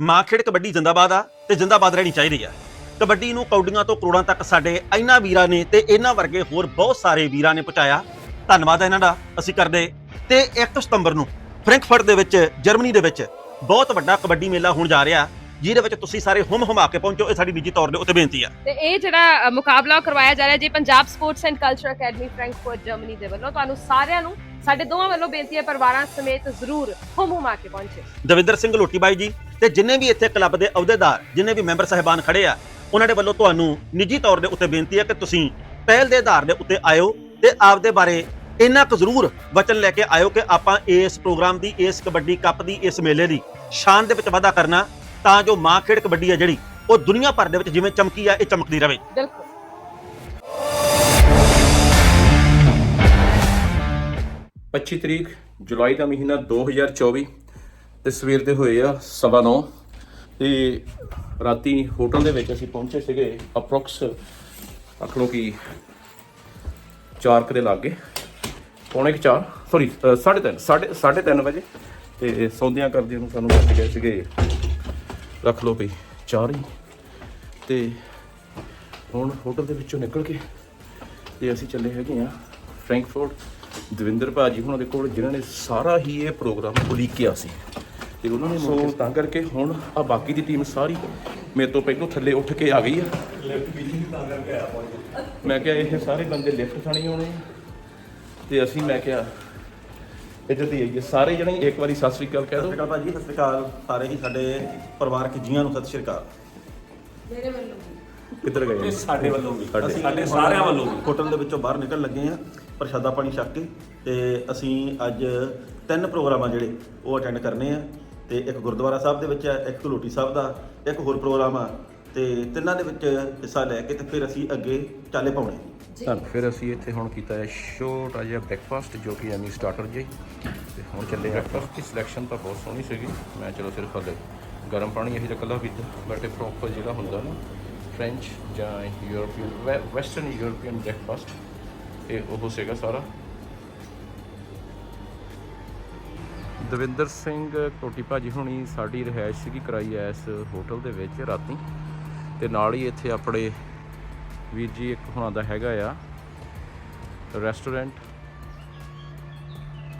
ਮਾਂ ਖੇਡ ਕਬੱਡੀ ਜਿੰਦਾਬਾਦ ਆ ਤੇ ਜਿੰਦਾਬਾਦ ਰਹਿਣੀ ਚਾਹੀਦੀ ਆ। ਕਬੱਡੀ ਨੂੰ ਕੌਡੀਆਂ ਤੋਂ ਕਰੋੜਾਂ ਤੱਕ ਸਾਡੇ ਇਹਨਾਂ ਵੀਰਾਂ ਨੇ ਤੇ ਇਹਨਾਂ ਵਰਗੇ ਹੋਰ ਬਹੁਤ ਸਾਰੇ ਵੀਰਾਂ ਨੇ ਪਹੁੰਚਾਇਆ। ਧੰਨਵਾਦ ਇਹਨਾਂ ਦਾ, ਅਸੀਂ ਕਰਦੇ। ਤੇ 1 ਸਤੰਬਰ ਨੂੰ ਫ੍ਰੈਂਕਫਰਟ ਦੇ ਵਿੱਚ, ਜਰਮਨੀ ਦੇ ਵਿੱਚ ਬਹੁਤ ਵੱਡਾ ਕਬੱਡੀ ਮੇਲਾ ਹੋਣ ਜਾ ਰਿਹਾ। ਜਿਹਦੇ ਵਿੱਚ ਤੁਸੀਂ ਸਾਰੇ ਹੁਮ ਹੁਮਾ ਕੇ ਪਹੁੰਚੋ ਇਹ ਸਾਡੀ ਨਿੱਜੀ ਤੌਰ ਦੇ ਉੱਤੇ ਬੇਨਤੀ ਆ। ਤੇ ਇਹ ਜਿਹੜਾ ਅ, ਮੁਕਾਬਲਾ ਕਰਵਾਇਆ ਜਾ ਰਿਹਾ ਜੀ Punjab sports and culture academy Frankfurt Germany ਦੇ ਵੱਲੋਂ। ਤੁਹਾਨੂੰ ਸਾਰਿਆਂ ਨੂੰ ਸਾਡੇ ਦੋਵਾਂ ਵੱਲੋਂ ਬੇਨਤੀ ਹੈ ਪਰਿਵਾਰਾਂ ਸਮੇਤ ਜ਼ਰੂਰ ਹੁਮ ਹੁਮਾ ਕੇ ਪਹੁੰਚੇ। ਦਵਿੰਦਰ ਸਿੰਘ ਲੋਟੀ ਬਾਈ ਜੀ ਤੇ ਜਿੰਨੇ ਵੀ ਇੱਥੇ ਕਲੱਬ ਦੇ ਅਹੁਦੇਦਾਰ ਜਿੰਨੇ ਵੀ ਮੈਂਬਰ ਸਹਿਬਾਨ ਖੜੇ ਆ ਉਹਨਾਂ ਦੇ ਵੱਲੋਂ ਤੁਹਾਨੂੰ ਨਿੱਜੀ ਤੌਰ ਦੇ ਉੱਤੇ ਬੇਨਤੀ ਹੈ ਕਿ ਤੁਸੀਂ ਪਹਿਲ ਦੇ ਆਧਾਰ ਦੇ ਉੱਤੇ ਆਇਓ ਤੇ ਆਪਦੇ ਬਾਰੇ ਇੰਨਾ ਕੁ ਜ਼ਰੂਰ ਵਚਨ ਲੈ ਕੇ ਆਇਓ ਕਿ ਆਪਾਂ ਇਸ ਪ੍ਰੋਗਰਾਮ ਦੀ ਇਸ ਕਬੱਡੀ ਕੱਪ ਦੀ ਇਸ ਮੇਲੇ ਦੀ ਸ਼ਾਨ ਦੇ ਵਿੱਚ ਵਾਧਾ ਕਰਨਾ ਤਾਂ ਜੋ ਮਾਂ ਖੇਡ ਕਬੱਡੀ ਹੈ ਜਿਹੜੀ ਉਹ ਦੁਨੀਆ ਭਰ ਦੇ ਵਿੱਚ ਜਿਵੇਂ ਚਮਕੀ ਆ ਇਹ ਚਮਕਦੀ ਰਹੇ। ਬਿਲਕੁਲ। 25 ਤਰੀਕ ਜੁਲਾਈ ਦਾ ਮਹੀਨਾ 2024 ਤੇ ਸਵੇਰ ਦੇ ਹੋਏ ਆ ਸਵਾ ਨੌ। ਤੇ ਰਾਤੀ ਹੋਟਲ ਦੇ ਵਿੱਚ ਅਸੀਂ ਪਹੁੰਚੇ ਸੀਗੇ ਅਪਰੋਕਸ ਆਖਲੋ ਕਿ 4 ਕਦੇ ਲੱਗੇ। ਪੌਣੇ 4 ਸੌਰੀ 3:30 ਸਾਢੇ 3:30 ਵਜੇ। ਤੇ ਸੌਂਦਿਆਂ ਕਰਦਿਆਂ ਨੂੰ ਸਾਨੂੰ ਵੱਜ ਗਏ ਸੀਗੇ ਰੱਖ ਲਓ ਵੀ 4 ਹੀ। ਤੇ ਹੁਣ ਹੋਟਲ ਦੇ ਵਿੱਚੋਂ ਨਿਕਲ ਕੇ ਤੇ ਅਸੀਂ ਚੱਲੇ ਹੈਗੇ ਆ ਫ੍ਰੈਂਕਫਰਟ। ਦਵਿੰਦਰ ਭਾਜੀ ਉਹਨਾਂ ਦੇ ਕੋਲ ਜਿਨ੍ਹਾਂ ਨੇ ਸਾਰਾ ਹੀ ਇਹ ਪ੍ਰੋਗਰਾਮ ਉਲੀਕਿਆ ਸੀ। ਤੇ ਉਹਨਾਂ ਨੇ ਸੋ ਤਾਂ ਕਰਕੇ ਹੁਣ ਆ ਬਾਕੀ ਦੀ ਟੀਮ ਸਾਰੀ ਮੇਰੇ ਤੋਂ ਪਹਿਲਾਂ ਥੱਲੇ ਉੱਠ ਕੇ ਆ ਗਈ ਆ। ਮੈਂ ਕਿਹਾ ਇਹ ਸਾਰੇ ਬੰਦੇ ਲਿਫਟ ਥਾਣੀ ਆਉਣੇ। ਆ। ਤੇ ਅਸੀਂ ਮੈਂ ਕਿਹਾ ਇੱਧਰ ਦੀ ਆਈਏ ਸਾਰੇ ਜਣੇ ਇੱਕ ਵਾਰੀ ਸਤਿ ਸ੍ਰੀ ਅਕਾਲ ਕਹਿ ਦਿਓ। ਸਤਿ ਸ਼੍ਰੀ ਅਕਾਲ ਭਾਜੀ ਸਤਿ ਸ਼੍ਰੀ ਅਕਾਲ। ਸਾਰੇ ਹੀ ਸਾਡੇ ਪਰਿਵਾਰਕ ਜੀਆਂ ਨੂੰ ਸਤਿ ਸ਼੍ਰੀ ਅਕਾਲ। ਕਿੱਧਰ ਗਏ? ਸਾਡੇ ਵੱਲੋਂ ਵੀ। ਅਸੀਂ ਸਾਡੇ ਸਾਰਿਆਂ ਵੱਲੋਂ ਵੀ। ਹੋਟਲ ਦੇ ਵਿੱਚੋਂ ਬਾਹਰ ਨਿਕਲ ਲੱਗੇ ਆ ਪ੍ਰਸ਼ਾਦਾ ਪਾਣੀ ਛਕ ਕੇ ਤੇ ਅਸੀਂ ਅੱਜ ਤਿੰਨ ਪ੍ਰੋਗਰਾਮ ਆ ਜਿਹੜੇ ਉਹ ਅਟੈਂਡ ਕਰਨੇ ਆ। ਤੇ ਇੱਕ ਗੁਰਦੁਆਰਾ ਸਾਹਿਬ ਦੇ ਵਿੱਚ ਹੈ ਇੱਕ ਘਲੋਟੀ ਸਾਹਿਬ ਦਾ ਇੱਕ ਹੋਰ ਪ੍ਰੋਗਰਾਮ ਆ ਤੇ ਤਿੰਨਾਂ ਦੇ ਵਿੱਚ ਹਿੱਸਾ ਲੈ ਕੇ ਤੇ ਫਿਰ ਅਸੀਂ ਅੱਗੇ ਚਾਲੇ ਪਾਉਣੇ। ਤਾਂ ਫਿਰ ਅਸੀਂ ਇੱਥੇ ਹੁਣ ਕੀਤਾ ਹੈ ਛੋਟਾ ਜਿਹਾ ਬ੍ਰੇਕਫਾਸਟ ਜੋ ਕਿ ਐਮੀ ਸਟਾਰਟਰ ਜੀ ਤੇ ਹੁਣ ਚੱਲੇ ਬ੍ਰੈਕਫਾਸਟ ਦੀ ਸਿਲੈਕਸ਼ਨ ਤਾਂ ਬਹੁਤ ਸੋਹਣੀ ਸੀਗੀ। ਮੈਂ ਚਲੋ ਸਿਰਫ ਹਲੇ ਗਰਮ ਪਾਣੀ ਇਹੀ ਤਾਂ ਇਕੱਲਾ ਪੀਤਾ ਬਟ ਇਹ ਪ੍ਰੋਪਰ ਜਿਹੜਾ ਹੁੰਦਾ ਨਾ ਫ੍ਰੈਂਚ ਜਾਂ ਯੂਰਪੀਅਨ ਵੈਸਟਰਨ ਯੂਰਪੀਅਨ ਬ੍ਰੇਕਫਾਸਟ ਇਹ ਉਹ ਸੀਗਾ ਸਾਰਾ। ਦਵਿੰਦਰ ਸਿੰਘ ਟੋਟੀ ਭਾਜੀ ਹੁਣੀ ਸਾਡੀ ਰਿਹਾਇਸ਼ ਸੀਗੀ ਕਰਾਈ ਐ ਇਸ ਹੋਟਲ ਦੇ ਵਿੱਚ ਰਾਤੀ। ਤੇ ਨਾਲ ਹੀ ਇੱਥੇ ਆਪਣੇ ਵੀਰ ਜੀ ਇੱਕ ਹੁਣਾਂ ਦਾ ਹੈਗਾ ਆ ਰੈਸਟੋਰੈਂਟ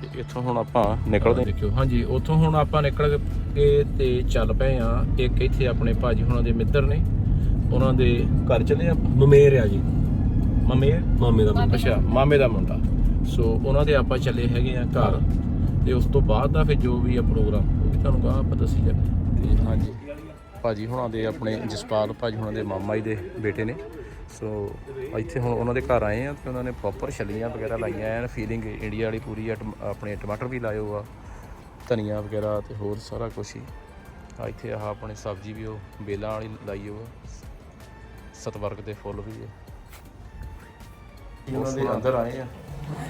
ਤੇ ਇੱਥੋਂ ਹੁਣ ਆਪਾਂ ਨਿਕਲਦੇ ਦੇਖਿਓ ਹਾਂਜੀ ਉੱਥੋਂ ਹੁਣ ਆਪਾਂ ਨਿਕਲ ਕੇ ਤੇ ਚੱਲ ਪਏ ਆ ਇੱਕ ਇੱਥੇ ਆਪਣੇ ਭਾਜੀ ਹੁਣਾਂ ਦੇ ਮਿੱਤਰ ਨੇ ਉਹਨਾਂ ਦੇ ਘਰ ਚਲੇ ਆਪਾਂ। ਮਮੇਰ ਆ ਜੀ। ਮਮੇਰ? ਮਾਮੇ ਦਾ ਮੁੰਡਾ। ਅੱਛਾ ਮਾਮੇ ਦਾ ਮੁੰਡਾ। ਸੋ ਉਹਨਾਂ ਦੇ ਆਪਾਂ ਚੱਲੇ ਹੈਗੇ ਆ ਘਰ। ਤੇ ਉਸ ਤੋਂ ਬਾਅਦ ਦਾ ਫਿਰ ਜੋ ਵੀ ਆ ਪ੍ਰੋਗਰਾਮ ਉਹ ਵੀ ਤੁਹਾਨੂੰ ਕਹਾਂ ਆਪਾਂ ਦੱਸੀ ਜਾਂਦੇ ਤੇ ਹਾਂਜੀ ਭਾਜੀ ਹੁਣਾਂ ਦੇ ਆਪਣੇ ਜਸਪਾਲ ਭਾਜੀ ਹੁਣਾਂ ਦੇ ਮਾਮਾ ਜੀ ਦੇ ਬੇਟੇ ਨੇ। ਸੋ ਇੱਥੇ ਹੁਣ ਉਹਨਾਂ ਦੇ ਘਰ ਆਏ ਆ ਤੇ ਉਹਨਾਂ ਨੇ ਪ੍ਰੋਪਰ ਛੱਲੀਆਂ ਵਗੈਰਾ ਲਾਈਆਂ ਐਨ ਫੀਲਿੰਗ ਇੰਡੀਆ ਵਾਲੀ ਪੂਰੀ ਆਪਣੇ ਟਮਾਟਰ ਵੀ ਲਾਏ ਹੋ ਆ ਧਨੀਆ ਵਗੈਰਾ ਤੇ ਹੋਰ ਸਾਰਾ ਕੁਝ ਹੀ। ਆ ਇੱਥੇ ਆਹ ਆਪਣੇ ਸਬਜ਼ੀ ਵੀ ਉਹ ਬੇਲਾਂ ਵਾਲੀ ਲਾਈ ਹੋ ਆ। ਸਤਵਰਗ ਦੇ ਫੁੱਲ ਵੀ ਹੈ ਉਹਨਾਂ ਦੇ ਅੰਦਰ ਆਏ ਆ।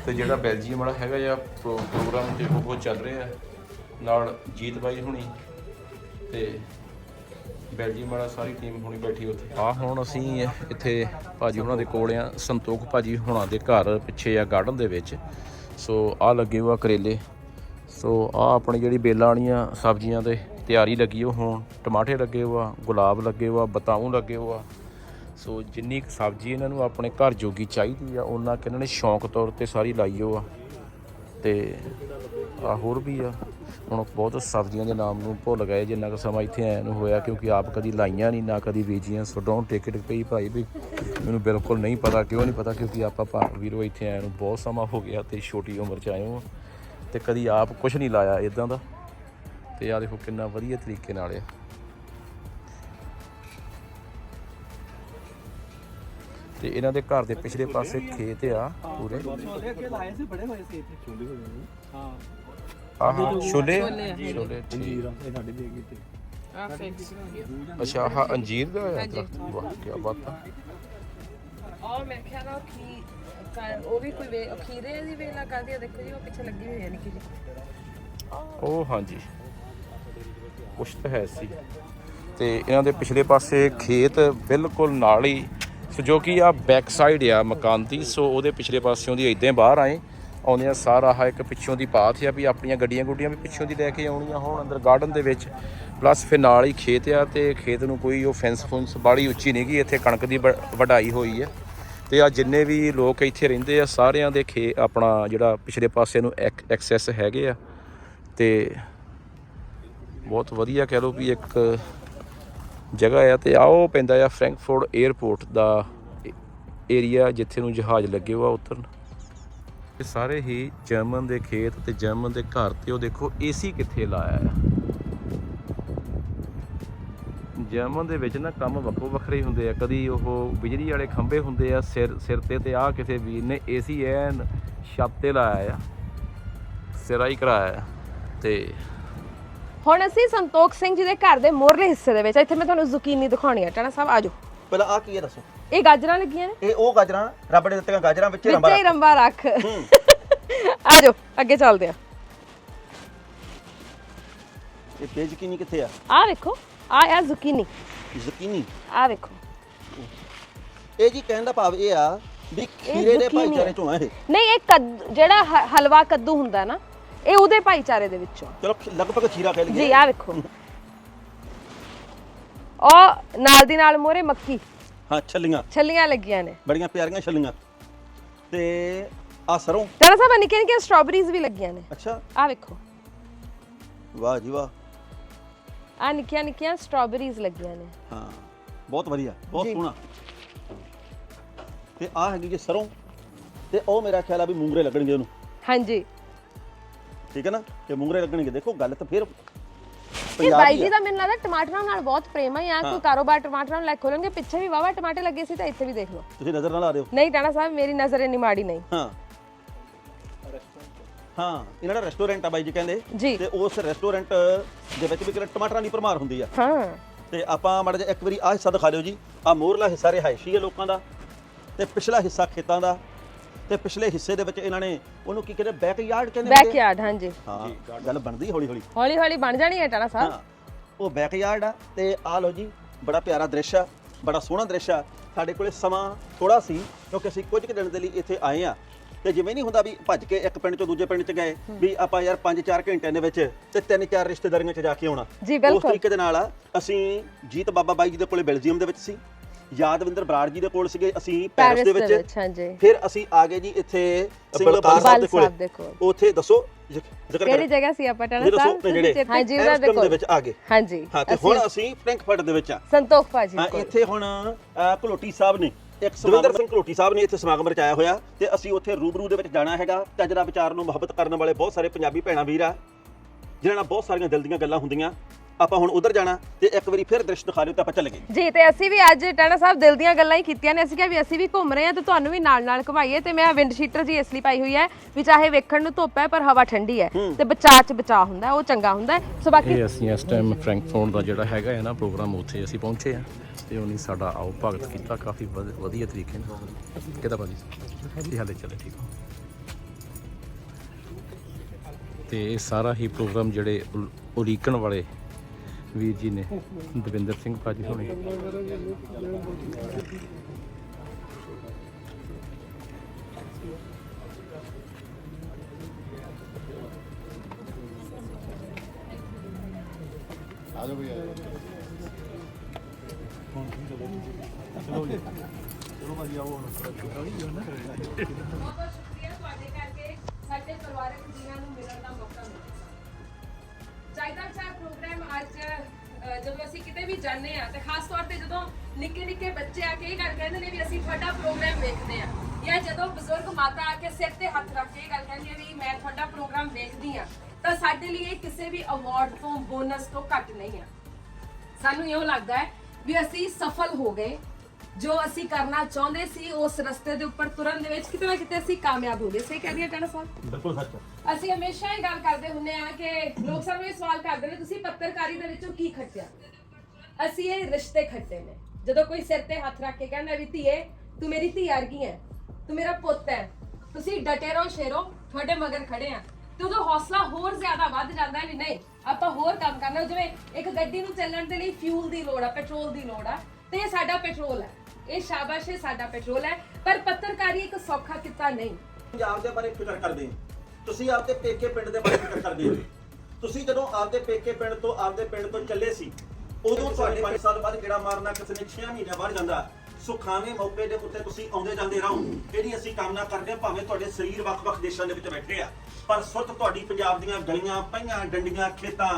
ਤੇ ਜਿਹੜਾ ਬੈਲਜੀਅਮ ਵਾਲਾ ਹੈਗਾ ਪ੍ਰੋ- ਪ੍ਰੋਗਰਾਮ ਤੇ ਉਹ ਚੱਲ ਰਿਹਾ। ਨਾਲ ਜੀਤ ਬਾਈ ਹੁਣੀ ਤੇ ਬੈਲਜੀਅਮ ਵਾਲਾ ਸਾਰੀ ਟੀਮ ਹੁਣੀ ਬੈਠੀ ਉੱਥੇ। ਆ ਹੁਣ ਅਸੀਂ ਇੱਥੇ ਭਾਜੀ ਉਹਨਾਂ ਦੇ ਕੋਲ ਆ, ਸੰਤੋਖ ਭਾਜੀ ਹੁਣਾਂ ਦੇ ਘਰ ਪਿੱਛੇ ਆ ਗਾਰਡਨ ਦੇ ਵਿੱਚ। ਸੋ ਆ ਲੱਗੇ ਹੋਆ ਕਰੇਲੇ। ਸੋ ਆ ਆਪਣੀ ਜਿਹੜੀ ਬੇਲਾਂ ਵਾਲੀਆਂ ਸਬਜ਼ੀਆਂ ਦੇ ਤਿਆਰੀ ਲੱਗੀ ਉਹ ਹੁਣ ਟਮਾਟੇ ਲੱਗੇ ਹੋਆ ਗੁਲਾਬ ਲੱਗੇ ਹੋਆ ਬਤਾਊ ਲੱਗੇ ਹੋਆ ਸੋ ਜਿੰਨੀ ਕੁ ਸਬਜ਼ੀ ਇਹਨਾਂ ਨੂੰ ਆਪਣੇ ਘਰ ਜੋਗੀ ਚਾਹੀਦੀ ਆ, ਉਹਨਾਂ ਕਿ ਇਹਨਾਂ ਨੇ ਸ਼ੌਂਕ ਤੌਰ ਤੇ ਸਾਰੀ ਲਾਈ ਹੋ ਆ। ਤੇ ਆ ਹੋਰ ਵੀ ਆ। ਹੁਣ ਬਹੁਤ ਸਬਜ਼ੀਆਂ ਦੇ ਨਾਮ ਨੂੰ ਭੁੱਲ ਗਏ, ਜਿੰਨਾ ਕੁ ਸਮਾਂ ਇੱਥੇ ਆਇਆ ਨੂੰ ਹੋਇਆ, ਕਿਉਂਕਿ ਆਪ ਕਦੀ ਲਾਈਆਂ ਨਹੀਂ ਨਾ ਕਦੀ ਬੀਜੀਆਂ। ਸੋ ਡੋਂਟ ਟੇਕ ਇਟ ਪਈ ਭਾਈ ਵੀ ਮੈਨੂੰ ਬਿਲਕੁਲ ਨਹੀਂ ਪਤਾ, ਕਿਉਂ ਨਹੀਂ ਪਤਾ, ਕਿਉਂਕਿ ਆਪਾਂ ਭਾਰਤ ਵੀਰੋ ਇੱਥੇ ਆਇਆ ਨੂੰ ਬਹੁਤ ਸਮਾਂ ਹੋ ਗਿਆ ਤੇ ਛੋਟੀ ਉਮਰ 'ਚ ਆਏ ਹਾਂ ਤੇ ਕਦੀ ਆਪ ਕੁਝ ਨਹੀਂ ਲਾਇਆ ਇਦਾਂ ਦਾ। ਤੇ ਆ ਦੇਖੋ ਕਿੰਨਾ ਵਧੀਆ ਤਰੀਕੇ ਨਾਲ ਆ। ਤੇ ਇਹਨਾਂ ਦੇ ਘਰ ਦੇ ਪਿਛਲੇ ਪਾਸੇ ਖੇਤ ਆ ਪੂਰੇ। ਆਹ ਛੋਲੇ? ਛੋਲੇ ਠੀਕ। ਇਹ ਸਾਡੇ ਦੇ ਗਏ ਤੇ ਅੱਛਾ ਆਹ ਅੰਜੀਰ ਦਾ ਹੈ ਦਰਖਤ ਵਾਹ ਕੀ ਬਾਤ ਆ। ਔਰ ਮੈਂ ਨਾਲ ਕਿ ਉਹ ਵੀ ਕੋਈ ਵੇ- ਖੀਰੇ ਦੀ ਵੇਲਾ ਕਰਦੀ ਆ ਦੇਖੋ ਜੀ ਉਹ ਪਿੱਛੇ ਲੱਗੀ ਹੋਈ ਹੈ ਨਿੱਕੀ ਜੀ ਉਹ ਹਾਂਜੀ। ਕੁਛ ਤਾਂ ਹੈ ਸੀ। ਤੇ ਇਹਨਾਂ ਦੇ ਪਿਛਲੇ ਪਾਸੇ ਖੇਤ ਬਿਲਕੁਲ ਨਾਲ ਹੀ ਸੋ ਜੋ ਕਿ ਆ ਬੈਕ ਸਾਈਡ ਆ ਮਕਾਨ ਦੀ, ਸੋ ਉਹਦੇ ਪਿਛਲੇ ਪਾਸਿਓਂ ਦੀ ਇਦਾਂ ਬਾਹਰ ਆਏ ਆਉਂਦੇ ਆ ਸਾਰਾ ਆਹ ਇੱਕ ਪਿੱਛੋਂ ਦੀ ਪਾਥ ਆ ਵੀ ਆਪਣੀਆਂ ਗੱਡੀਆਂ ਗੁੱਡੀਆਂ ਵੀ ਪਿੱਛੋਂ ਦੀ ਲੈ ਕੇ ਆਉਣੀਆਂ ਹੋਣ ਅੰਦਰ ਗਾਰਡਨ ਦੇ ਵਿੱਚ ਪਲੱਸ ਫਿਰ ਨਾਲ ਹੀ ਖੇਤ ਆ ਤੇ ਖੇਤ ਨੂੰ ਕੋਈ ਉਹ ਫੈਂਸ ਫੁੰਸ ਬਾੜੀ ਉੱਚੀ ਨਹੀਂ ਗਈ, ਇੱਥੇ ਕਣਕ ਦੀ ਵ- ਵਢਾਈ ਹੋਈ ਹੈ ਤੇ ਆ ਜਿੰਨੇ ਵੀ ਲੋਕ ਇੱਥੇ ਰਹਿੰਦੇ ਆ, ਸਾਰਿਆਂ ਦੇ ਖੇ, ਆਪਣਾ ਜਿਹੜਾ ਪਿਛਲੇ ਪਾਸੇ ਨੂੰ ਐਕ- ਐਕਸੈਸ ਹੈਗੇ ਆ, ਤੇ ਬਹੁਤ ਵਧੀਆ ਕਹਿ ਲਓ ਵੀ ਇੱਕ ਜਗ੍ਹਾ ਆ ਤੇ ਆਓ, ਪੈਂਦਾ ਆ ਫਰੈਂਕਫਰਟ 에ਅਰਪੋਰਟ ਦਾ ਏਰੀਆ ਜਿੱਥੇ ਨੂੰ ਜਹਾਜ਼ ਲੱਗੇ ਹੋਆ ਉਤਰਨ। ਇਹ ਸਾਰੇ ਹੀ ਜਰਮਨ ਦੇ ਖੇਤ ਤੇ ਜਰਮਨ ਦੇ ਘਰ ਤੇ ਉਹ ਦੇਖੋ, ਏਸੀ ਕਿੱਥੇ ਲਾਇਆ ਆ। ਜਰਮਨ ਦੇ ਵਿੱਚ ਨਾ ਕੰਮ ਵੱਖੋ ਵੱਖਰੇ ਹੁੰਦੇ ਆ। ਕਦੀ ਉਹ ਬਿਜਲੀ ਵਾਲੇ ਖੰਭੇ ਹੁੰਦੇ ਆ ਸਿਰ ਸਿਰ ਤੇ ਤੇ ਆ ਕਿਸੇ ਵੀਰ ਨੇ ਏਸੀ ਐਨ ਛੱਤ ਤੇ ਲਾਇਆ ਆ ਸਿਰਾ ਹੀ ਕਰਾਇਆ ਆ ਤੇ ਹੁਣ ਅਸੀਂ ਸੰਤੋਖ ਸਿੰਘ ਜੀ ਦੇ ਘਰ ਦੇ ਮੋਰਲੇ ਹਿੱਸੇ ਦੇ ਵਿੱਚ ਇੱਥੇ ਮੈਂ ਤੁਹਾਨੂੰ ਜ਼ੁਕੀਨੀ ਦਿਖਾਉਣੀ ਹੈ ਟਾਣਾ ਸਾਹਿਬ ਆਜੋ ਪਹਿਲਾਂ ਆ ਕੀ ਹੈ ਦੱਸੋ? ਇਹ ਗਾਜਰਾਂ ਲੱਗੀਆਂ ਨੇ। ਇਹ ਉਹ ਗਾਜਰਾਂ ਰੱਬ ਨੇ ਦਿੱਤੀਆਂ ਗਾਜਰਾਂ ਵਿੱਚ ਵਿੱਚ ਰੰਬਾ ਹੀ ਰੰਬਾ ਰੱਖ। ਆਜੋ ਅੱਗੇ ਚੱਲਦੇ ਆ। ਇਹ ਬੇਜ਼ਕੀਨੀ ਕਿੱਥੇ ਆ? ਆ ਵੇਖੋ ਆ ਆ ਜ਼ੁਕੀਨੀ ਜ਼ਕੀਨੀ ਆ ਵੇਖੋ। ਇਹ ਜੀ ਕਹਿਣ ਦਾ ਭਾਵ ਇਹ ਆ ਵੀ ਖੀਰੇ ਦੇ ਭਾਈਚਾਰੇ। ਚੋਂ ਆ ਇਹ। ਨਹੀਂ ਇਹ ਜਿਹੜਾ ਹਲਵਾ ਕੱਦੂ ਹੁੰਦਾ ਨਾ ਇਹ ਉਹਦੇ ਭਾਈਚਾਰੇ ਦੇ ਵਿੱਚੋਂ। ਚਲੋ ਲਗਭਗ ਖੀਰਾ ਕਹਿ ਜੀ ਲਈਏ ਆ ਵੇਖੋ। ਉਹ ਨਾਲ ਦੀ ਨਾਲ ਮੋਰੇ ਮੱਕੀ। ਹਾਂ ਛੱਲੀਆਂ। ਛੱਲੀਆਂ ਲੱਗੀਆਂ ਨੇ। ਬੜੀਆਂ ਪਿਆਰੀਆਂ ਛੱਲੀਆਂ। ਤੇ ਆ ਸਰੋਂ। ਟਾਣਾ ਸਾਹਿਬ ਆਹ ਨਿੱਕੀਆਂ ਨਿੱਕੀਆਂ ਸਟ੍ਰਾਬੇਰੀਜ਼ ਵੀ ਲੱਗੀਆਂ ਨੇ। ਅੱਛਾ। ਆ ਵੇਖੋ। ਵਾਹ ਜੀ ਵਾਹ। ਆ ਨਿੱਕੀਆਂ ਨਿੱਕੀਆਂ ਸਟ੍ਰਾਬੇਰੀਜ਼ ਲੱਗੀਆਂ ਨੇ। ਹਾਂ ਬਹੁਤ ਵਧੀਆ ਬਹੁਤ ਜੀ। ਸੋਹਣਾ। ਤੇ ਆ ਹੈਗੀ ਜੀ ਸਰੋਂ। ਤੇ ਉਹ ਮੇਰਾ ਖਿਆਲ ਆ ਵੀ ਮੂੰਗਰੇ ਲੱਗਣਗੇ ਉਹਨੂੰ। ਹਾਂਜੀ। ਠੀਕ ਹੈ ਨਾ? ਤੇ ਮੂੰਗਰੇ ਲੱਗਣਗੇ। ਦੇਖੋ ਗੱਲ ਤਾਂ ਫਿਰ ਇਹ ਬਾਈ ਜੀ। ਦਾ ਮੈਨੂੰ ਲੱਗਦਾ ਟਮਾਟਰਾਂ ਨਾਲ ਬਹੁਤ ਪ੍ਰੇਮ ਹੈ ਜਾਂ ਕੋਈ ਕਾਰੋਬਾਰ ਟਮਾਟਰਾਂ ਨੂੰ ਲੈ ਕੇ ਖੋਲਣਗੇ। ਪਿੱਛੇ ਵੀ ਵਾਵਾ ਟਮਾਟਰ ਲੱਗੇ ਸੀ ਤਾਂ ਇੱਥੇ ਵੀ ਦੇਖ ਲਓ। ਤੁਸੀਂ ਨਜ਼ਰ ਨਾਲ ਆ ਰਹੇ ਹੋ? ਨਹੀਂ ਟਾਣਾ ਸਾਹਿਬ ਮੇਰੀ ਨਜ਼ਰ ਇੰਨੀ ਮਾੜੀ ਨਹੀਂ। ਹਾਂ। ਹਾਂ ਇਹਨਾਂ ਦਾ ਰੈਸਟੋਰੈਂਟ ਆ ਬਾਈ ਜੀ ਕਹਿੰਦੇ। ਜੀ। ਤੇ ਉਸ ਰੈਸਟੋਰੈਂਟ ਦੇ ਵਿੱਚ ਵੀ ਕਿਹੜਾ ਟਮਾਟਰਾਂ ਦੀ ਭਰਮਾਰ ਹੁੰਦੀ ਆ। ਹਾਂ। ਤੇ ਆਪਾਂ ਮਾੜਾ ਜਿਹਾ ਇੱਕ ਵਾਰੀ ਆਹ ਹਿੱਸਾ ਦਿਖਾ ਲਿਓ ਜੀ। ਆ ਮੋਰਲਾ ਹਿੱਸਾ ਰਿਹਾਇਸ਼ੀ ਹੈ ਲੋਕਾਂ ਦਾ। ਤੇ ਪਿਛਲਾ ਹਿੱਸਾ ਖੇਤਾਂ ਦਾ। ਤੇ ਪਿਛਲੇ ਹਿੱਸੇ ਦੇ ਵਿੱਚ ਇਹਨਾਂ ਨੇ ਉਹਨੂੰ ਕੀ ਕਹਿੰਦੇ ਬੈਕ ਯਾਰਡ ਕਹਿੰਦੇ ਹੁੰਦੇ ਆ? ਬੈਕਯਾਰਡ ਹਾਂਜੀ। ਹਾਂ ਗੱਲ ਬਣਦੀ ਹੌਲੀ ਹੌਲੀ। ਹੌਲੀ ਹੌਲੀ ਬਣ ਜਾਣੀ ਹੈ ਟਾਣਾ ਸਾਹਿਬ। ਹਾਂ ਉਹ ਬੈਕ ਯਾਰਡ ਆ ਤੇ ਆ ਲਓ ਜੀ ਬੜਾ ਪਿਆਰਾ ਦ੍ਰਿਸ਼ ਆ ਬੜਾ ਸੋਹਣਾ ਦ੍ਰਿਸ਼ ਆ। ਸਾਡੇ ਕੋਲੇ ਸਮਾਂ ਥੋੜਾ ਸੀ ਕਿਉਂਕਿ ਅਸੀਂ ਕੁਝ ਕੁ ਦਿਨ ਦੇ ਲਈ ਇੱਥੇ ਆਏ ਆ। ਤੇ ਜਿਵੇਂ ਨਹੀਂ ਹੁੰਦਾ ਵੀ ਭੱਜ ਕੇ ਇੱਕ ਪਿੰਡ ਤੋਂ ਦੂਜੇ ਪਿੰਡ 'ਚ ਗਏ ਵੀ ਆਪਾਂ ਯਾਰ 5-4 ਘੰਟਿਆਂ ਦੇ ਵਿੱਚ ਤੇ ਤਿੰਨ ਚਾਰ ਰਿਸ਼ਤੇਦਾਰੀਆਂ 'ਚ ਜਾ ਕੇ ਆਉਣਾ। ਜੀ ਉਸ ਬਿਲਕੁਲ ਤਰੀਕੇ ਦੇ ਨਾਲ ਆ ਅਸੀਂ ਜੀਤ ਬਾਬਾ ਬਾਈ ਜੀ ਦੇ ਕੋਲੇ ਬੈਲਜੀਅਮ ਦੇ ਵਿੱਚ ਸੀ। ਯਾਦਵਿੰਦਰ ਬਰਾੜ ਜੀ ਦੇ ਕੋਲ ਸੀਗੇ ਅਸੀਂ ਪੈਰਿਸ ਦੇ ਵਿੱਚ। ਹਾਂਜੀ। ਫਿਰ ਅਸੀਂ ਆ ਗਏ ਜੀ ਇੱਥੇ ਸਿੰਘ ਬਲਕਾਰ ਸਾਹਿਬ ਦੇ ਕੋਲੇ। ਕੋਲ। ਉੱਥੇ ਦੱਸੋ ਜ਼ਿਕਰ ਕਿਹੜੀ ਜਗ੍ਹਾ ਸੀ ਆਪਾਂ ਟਾਣਾ ਸਾਹਿਬ? ਹਾਂਜੀ ਉਹਨਾਂ ਦੇ ਐਮਸਟਰਡਮ ਦੇ ਕੋਲ। ਵਿੱਚ ਆ ਗਏ। ਹਾਂਜੀ ਹਾਂ ਤੇ ਹੁਣ ਅਸੀਂ ਫ੍ਰੈਂਕਫਰਟ ਦੇ ਵਿੱਚ ਆ। ਸੰਤੋਖ ਭਾਜੀ ਹਾਂ ਕੋਲ। ਇੱਥੇ ਹੁਣ ਘਲੋਟੀ ਸਾਹਿਬ ਨੇ ਇੱਕ ਦਵਿੰਦਰ ਸਿੰਘ ਘਲੋਟੀ ਸਾਹਿਬ ਨੇ ਇੱਥੇ ਸਮਾਗਮ ਰਚਾਇਆ ਹੋਇਆ ਤੇ ਅਸੀਂ ਉੱਥੇ ਰੂਬਰੂ ਦੇ ਵਿੱਚ ਜਾਣਾ ਹੈਗਾ। ਤਜਰਾ ਵਿਚਾਰ ਨੂੰ ਮੁਹੱਬਤ ਕਰਨ ਵਾਲੇ ਬਹੁਤ ਸਾਰੇ ਪੰਜਾਬੀ ਭੈਣਾਂ ਵੀਰ ਆ ਜਿਨ੍ਹਾਂ ਨਾਲ ਬਹੁਤ ਸਾਰੀਆਂ ਦਿਲ ਦੀਆਂ ਗੱਲਾਂ ਹੁੰਦੀਆਂ। ਆਪਾਂ ਹੁਣ ਉਧਰ ਜਾਣਾ ਤੇ ਇੱਕ ਵਾਰੀ ਫਿਰ ਦ੍ਰਿਸ਼ ਦਿਖਾ ਦਿਓ ਤੇ ਆਪਾਂ ਚੱਲ ਗਏ। ਜੀ ਤੇ ਅਸੀਂ ਵੀ ਅੱਜ ਟਾਣਾ ਸਾਹਿਬ ਦਿਲ ਦੀਆਂ ਗੱਲਾਂ ਹੀ ਕੀਤੀਆਂ ਨੇ। ਅਸੀਂ ਕਿਹਾ ਵੀ ਅਸੀਂ ਵੀ ਘੁੰਮ ਰਹੇ ਹਾਂ ਤੇ ਤੁਹਾਨੂੰ ਵੀ ਨਾਲ ਨਾਲ ਘੁਮਾਈਏ ਤੇ ਮੈਂ ਵਿੰਡ ਸ਼ੀਟਰ ਜੀ ਇਸ ਲਈ ਪਾਈ ਹੋਈ ਹੈ ਵੀ ਚਾਹੇ ਵੇਖਣ ਨੂੰ ਧੁੱਪ ਹੈ ਪਰ ਹਵਾ ਠੰਡੀ ਹੈ ਤੇ ਬਚਾਅ ਚ ਬਚਾਅ ਹੁੰਦਾ ਉਹ ਚੰਗਾ ਹੁੰਦਾ ਹੈ। ਸੋ ਬਾਕੀ ਇਹ ਅਸੀਂ ਇਸ ਟਾਈਮ ਫਰੈਂਕਫਰਟ ਦਾ ਜਿਹੜਾ ਹੈਗਾ ਹੈ ਨਾ ਪ੍ਰੋਗਰਾਮ ਉੱਥੇ ਅਸੀਂ ਪਹੁੰਚੇ ਆ ਤੇ ਉਹਨੇ ਸਾਡਾ ਆਓ ਭਗਤ ਕੀਤਾ ਕਾਫੀ ਵਧ- ਵਧੀਆ ਤਰੀਕੇ ਨਾਲ। ਕਿਹਦਾ ਭਾਜੀ? ਇਹ ਹਾਲੇ ਚੱਲੇ ਠੀਕ ਹੋ। ਤੇ ਇਹ ਸਾਰਾ ਹੀ ਪ੍ਰੋਗਰਾਮ ਜਿਹੜੇ ਉਲ- ਉਲੀਕਣ ਵਾਲੇ ਵੀਰ ਜੀ ਨੇ ਦਵਿੰਦਰ ਸਿੰਘ ਭਾਜੀ ਹੋਣੇ। ਬਹੁਤ ਸ਼ੁਕਰੀਆ ਤੁਹਾਡੇ ਕਰਕੇ ਸਾਡੇ ਪਰਿਵਾਰਕ ਜੀਵਨ ਨੂੰ ਚਾਹ ਅੱਜ ਅ, ਜਦੋਂ ਅਸੀਂ ਕਿਤੇ ਵੀ ਜਾਂਦੇ ਆ ਤੇ ਖਾਸ ਤੌਰ ਤੇ ਜਦੋਂ ਨਿੱਕੇ ਨਿੱਕੇ ਬੱਚੇ ਆ ਕੇ ਇਹ ਗੱਲ ਕਹਿੰਦੇ ਨੇ ਵੀ ਅਸੀਂ ਤੁਹਾਡਾ ਪ੍ਰੋਗਰਾਮ ਵੇਖਦੇ ਆ ਜਾਂ ਜਦੋਂ ਬਜ਼ੁਰਗ ਮਾਤਾ ਆ ਕੇ ਸਿਰ ਤੇ ਹੱਥ ਰੱਖ ਕੇ ਇਹ ਗੱਲ ਕਹਿੰਦੀ ਆ ਵੀ ਮੈਂ ਤੁਹਾਡਾ ਪ੍ਰੋਗਰਾਮ ਵੇਖਦੀ ਆ ਤਾਂ ਸਾਡੇ ਲਈ ਇਹ ਕਿਸੇ ਵੀ ਅਵਾਰਡ ਤੋਂ ਬੋਨਸ ਤੋਂ ਘੱਟ ਨਹੀਂ ਆ। ਸਾਨੂੰ ਇਹੋ ਲੱਗਦਾ ਹੈ ਵੀ ਅਸੀਂ ਸਫਲ ਹੋ ਗਏ ਜੋ ਅਸੀਂ ਕਰਨਾ ਚਾਹੁੰਦੇ ਸੀ ਉਸ ਰਸਤੇ ਦੇ ਉੱਪਰ ਤੁਰਨ ਦੇ ਵਿੱਚ ਕਿਤੇ ਨਾ ਕਿਤੇ ਅਸੀਂ ਕਾਮਯਾਬ ਹੋ ਗਏ ਸਹੀ ਕਹਿੰਦੀ ਹੈ ਟਾਣਾ ਸਾਹਿਬ? ਬਿਲਕੁਲ ਸੱਚ ਅਸੀਂ ਹਮੇਸ਼ਾ ਇਹ ਗੱਲ ਕਰਦੇ ਹੁੰਨੇ ਆ ਕਿ ਲੋਕ ਸਾਨੂੰ ਇਹ ਸਵਾਲ ਕਰਦੇ ਨੇ ਤੁਸੀਂ ਪੱਤਰਕਾਰੀ ਦੇ ਵਿੱਚੋਂ ਕੀ ਖੱਟਿਆ? ਅਸੀਂ ਇਹ ਰਿਸ਼ਤੇ ਖੱਟੇ ਨੇ। ਜਦੋਂ ਕੋਈ ਸਿਰ ਤੇ ਹੱਥ ਰੱਖ ਕੇ ਕਹਿੰਦਾ ਵੀ ਧੀਏ ਤੂੰ ਮੇਰੀ ਧੀ ਵਰਗੀ ਹੈ ਤੂੰ ਮੇਰਾ ਪੁੱਤ ਹੈ ਤੁਸੀਂ ਡਟੇ ਰਹੋ ਸ਼ੇਰੋ ਤੁਹਾਡੇ ਮਗਰ ਖੜੇ ਆ ਤੇ ਉਦੋਂ ਹੌਸਲਾ ਹੋਰ ਜ਼ਿਆਦਾ ਵੱਧ ਜਾਂਦਾ ਹੈ ਵੀ ਨਹੀਂ ਆਪਾਂ ਹੋਰ ਕੰਮ ਕਰਨਾ। ਜਿਵੇਂ ਇੱਕ ਗੱਡੀ ਨੂੰ ਚੱਲਣ ਦੇ ਲਈ ਫਿਊਲ ਦੀ ਲੋੜ ਆ ਪੈਟਰੋਲ ਦੀ ਲੋੜ ਆ ਤੇ ਇਹ ਸਾਡਾ ਪੈਟਰੋਲ ਹੈ। ਇਹ ਸ਼ਾਬਾਸ਼ ਇਹ ਸਾਡਾ ਪੈਟਰੋਲ ਹੈ। ਪਰ ਪੱਤਰਕਾਰੀ ਇੱਕ ਸੌਖਾ ਕਿੱਤਾ ਨਹੀਂ। ਪੰਜਾਬ ਦੇ ਬਾਰੇ ਫਿਕਰ ਕਰਦੇ ਹੋ। ਤੁਸੀਂ ਆਪਦੇ ਪੇਕੇ ਪਿੰਡ ਦੇ ਬਾਰੇ ਫਿਕਰ ਕਰਦੇ ਹੋ। ਤੁਸੀਂ ਜਦੋਂ ਆਪਦੇ ਪੇਕੇ ਪਿੰਡ ਤੋਂ ਆਪਦੇ ਪਿੰਡ ਤੋਂ ਚੱਲੇ ਸੀ ਉਦੋਂ ਤੁਹਾਡੇ 5 ਸਾਲ ਬਾਅਦ ਕਿਹੜਾ ਮਾਰਨਾ ਕਿਸੇ ਨੇ 6 ਮਹੀਨੇ ਬਾਅਦ ਜਾਂਦਾ। ਸੁਖਾਵੇਂ ਮੌਕੇ ਦੇ ਉੱਤੇ ਤੁਸੀਂ ਆਉਂਦੇ ਜਾਂਦੇ ਰਹੋ। ਇਹਦੀ ਅਸੀਂ ਕਾਮਨਾ ਕਰਦੇ ਹਾਂ ਭਾਵੇਂ ਤੁਹਾਡੇ ਸਰੀਰ ਵੱਖ-ਵੱਖ ਦੇਸ਼ਾਂ ਦੇ ਵਿੱਚ ਬੈਠੇ ਆ ਪਰ ਸੁਰਤ ਤੁਹਾਡੀ ਪੰਜਾਬ ਦੀਆਂ ਗਲੀਆਂ ਪਈਆਂ ਡੰਡੀਆਂ ਖੇਤਾਂ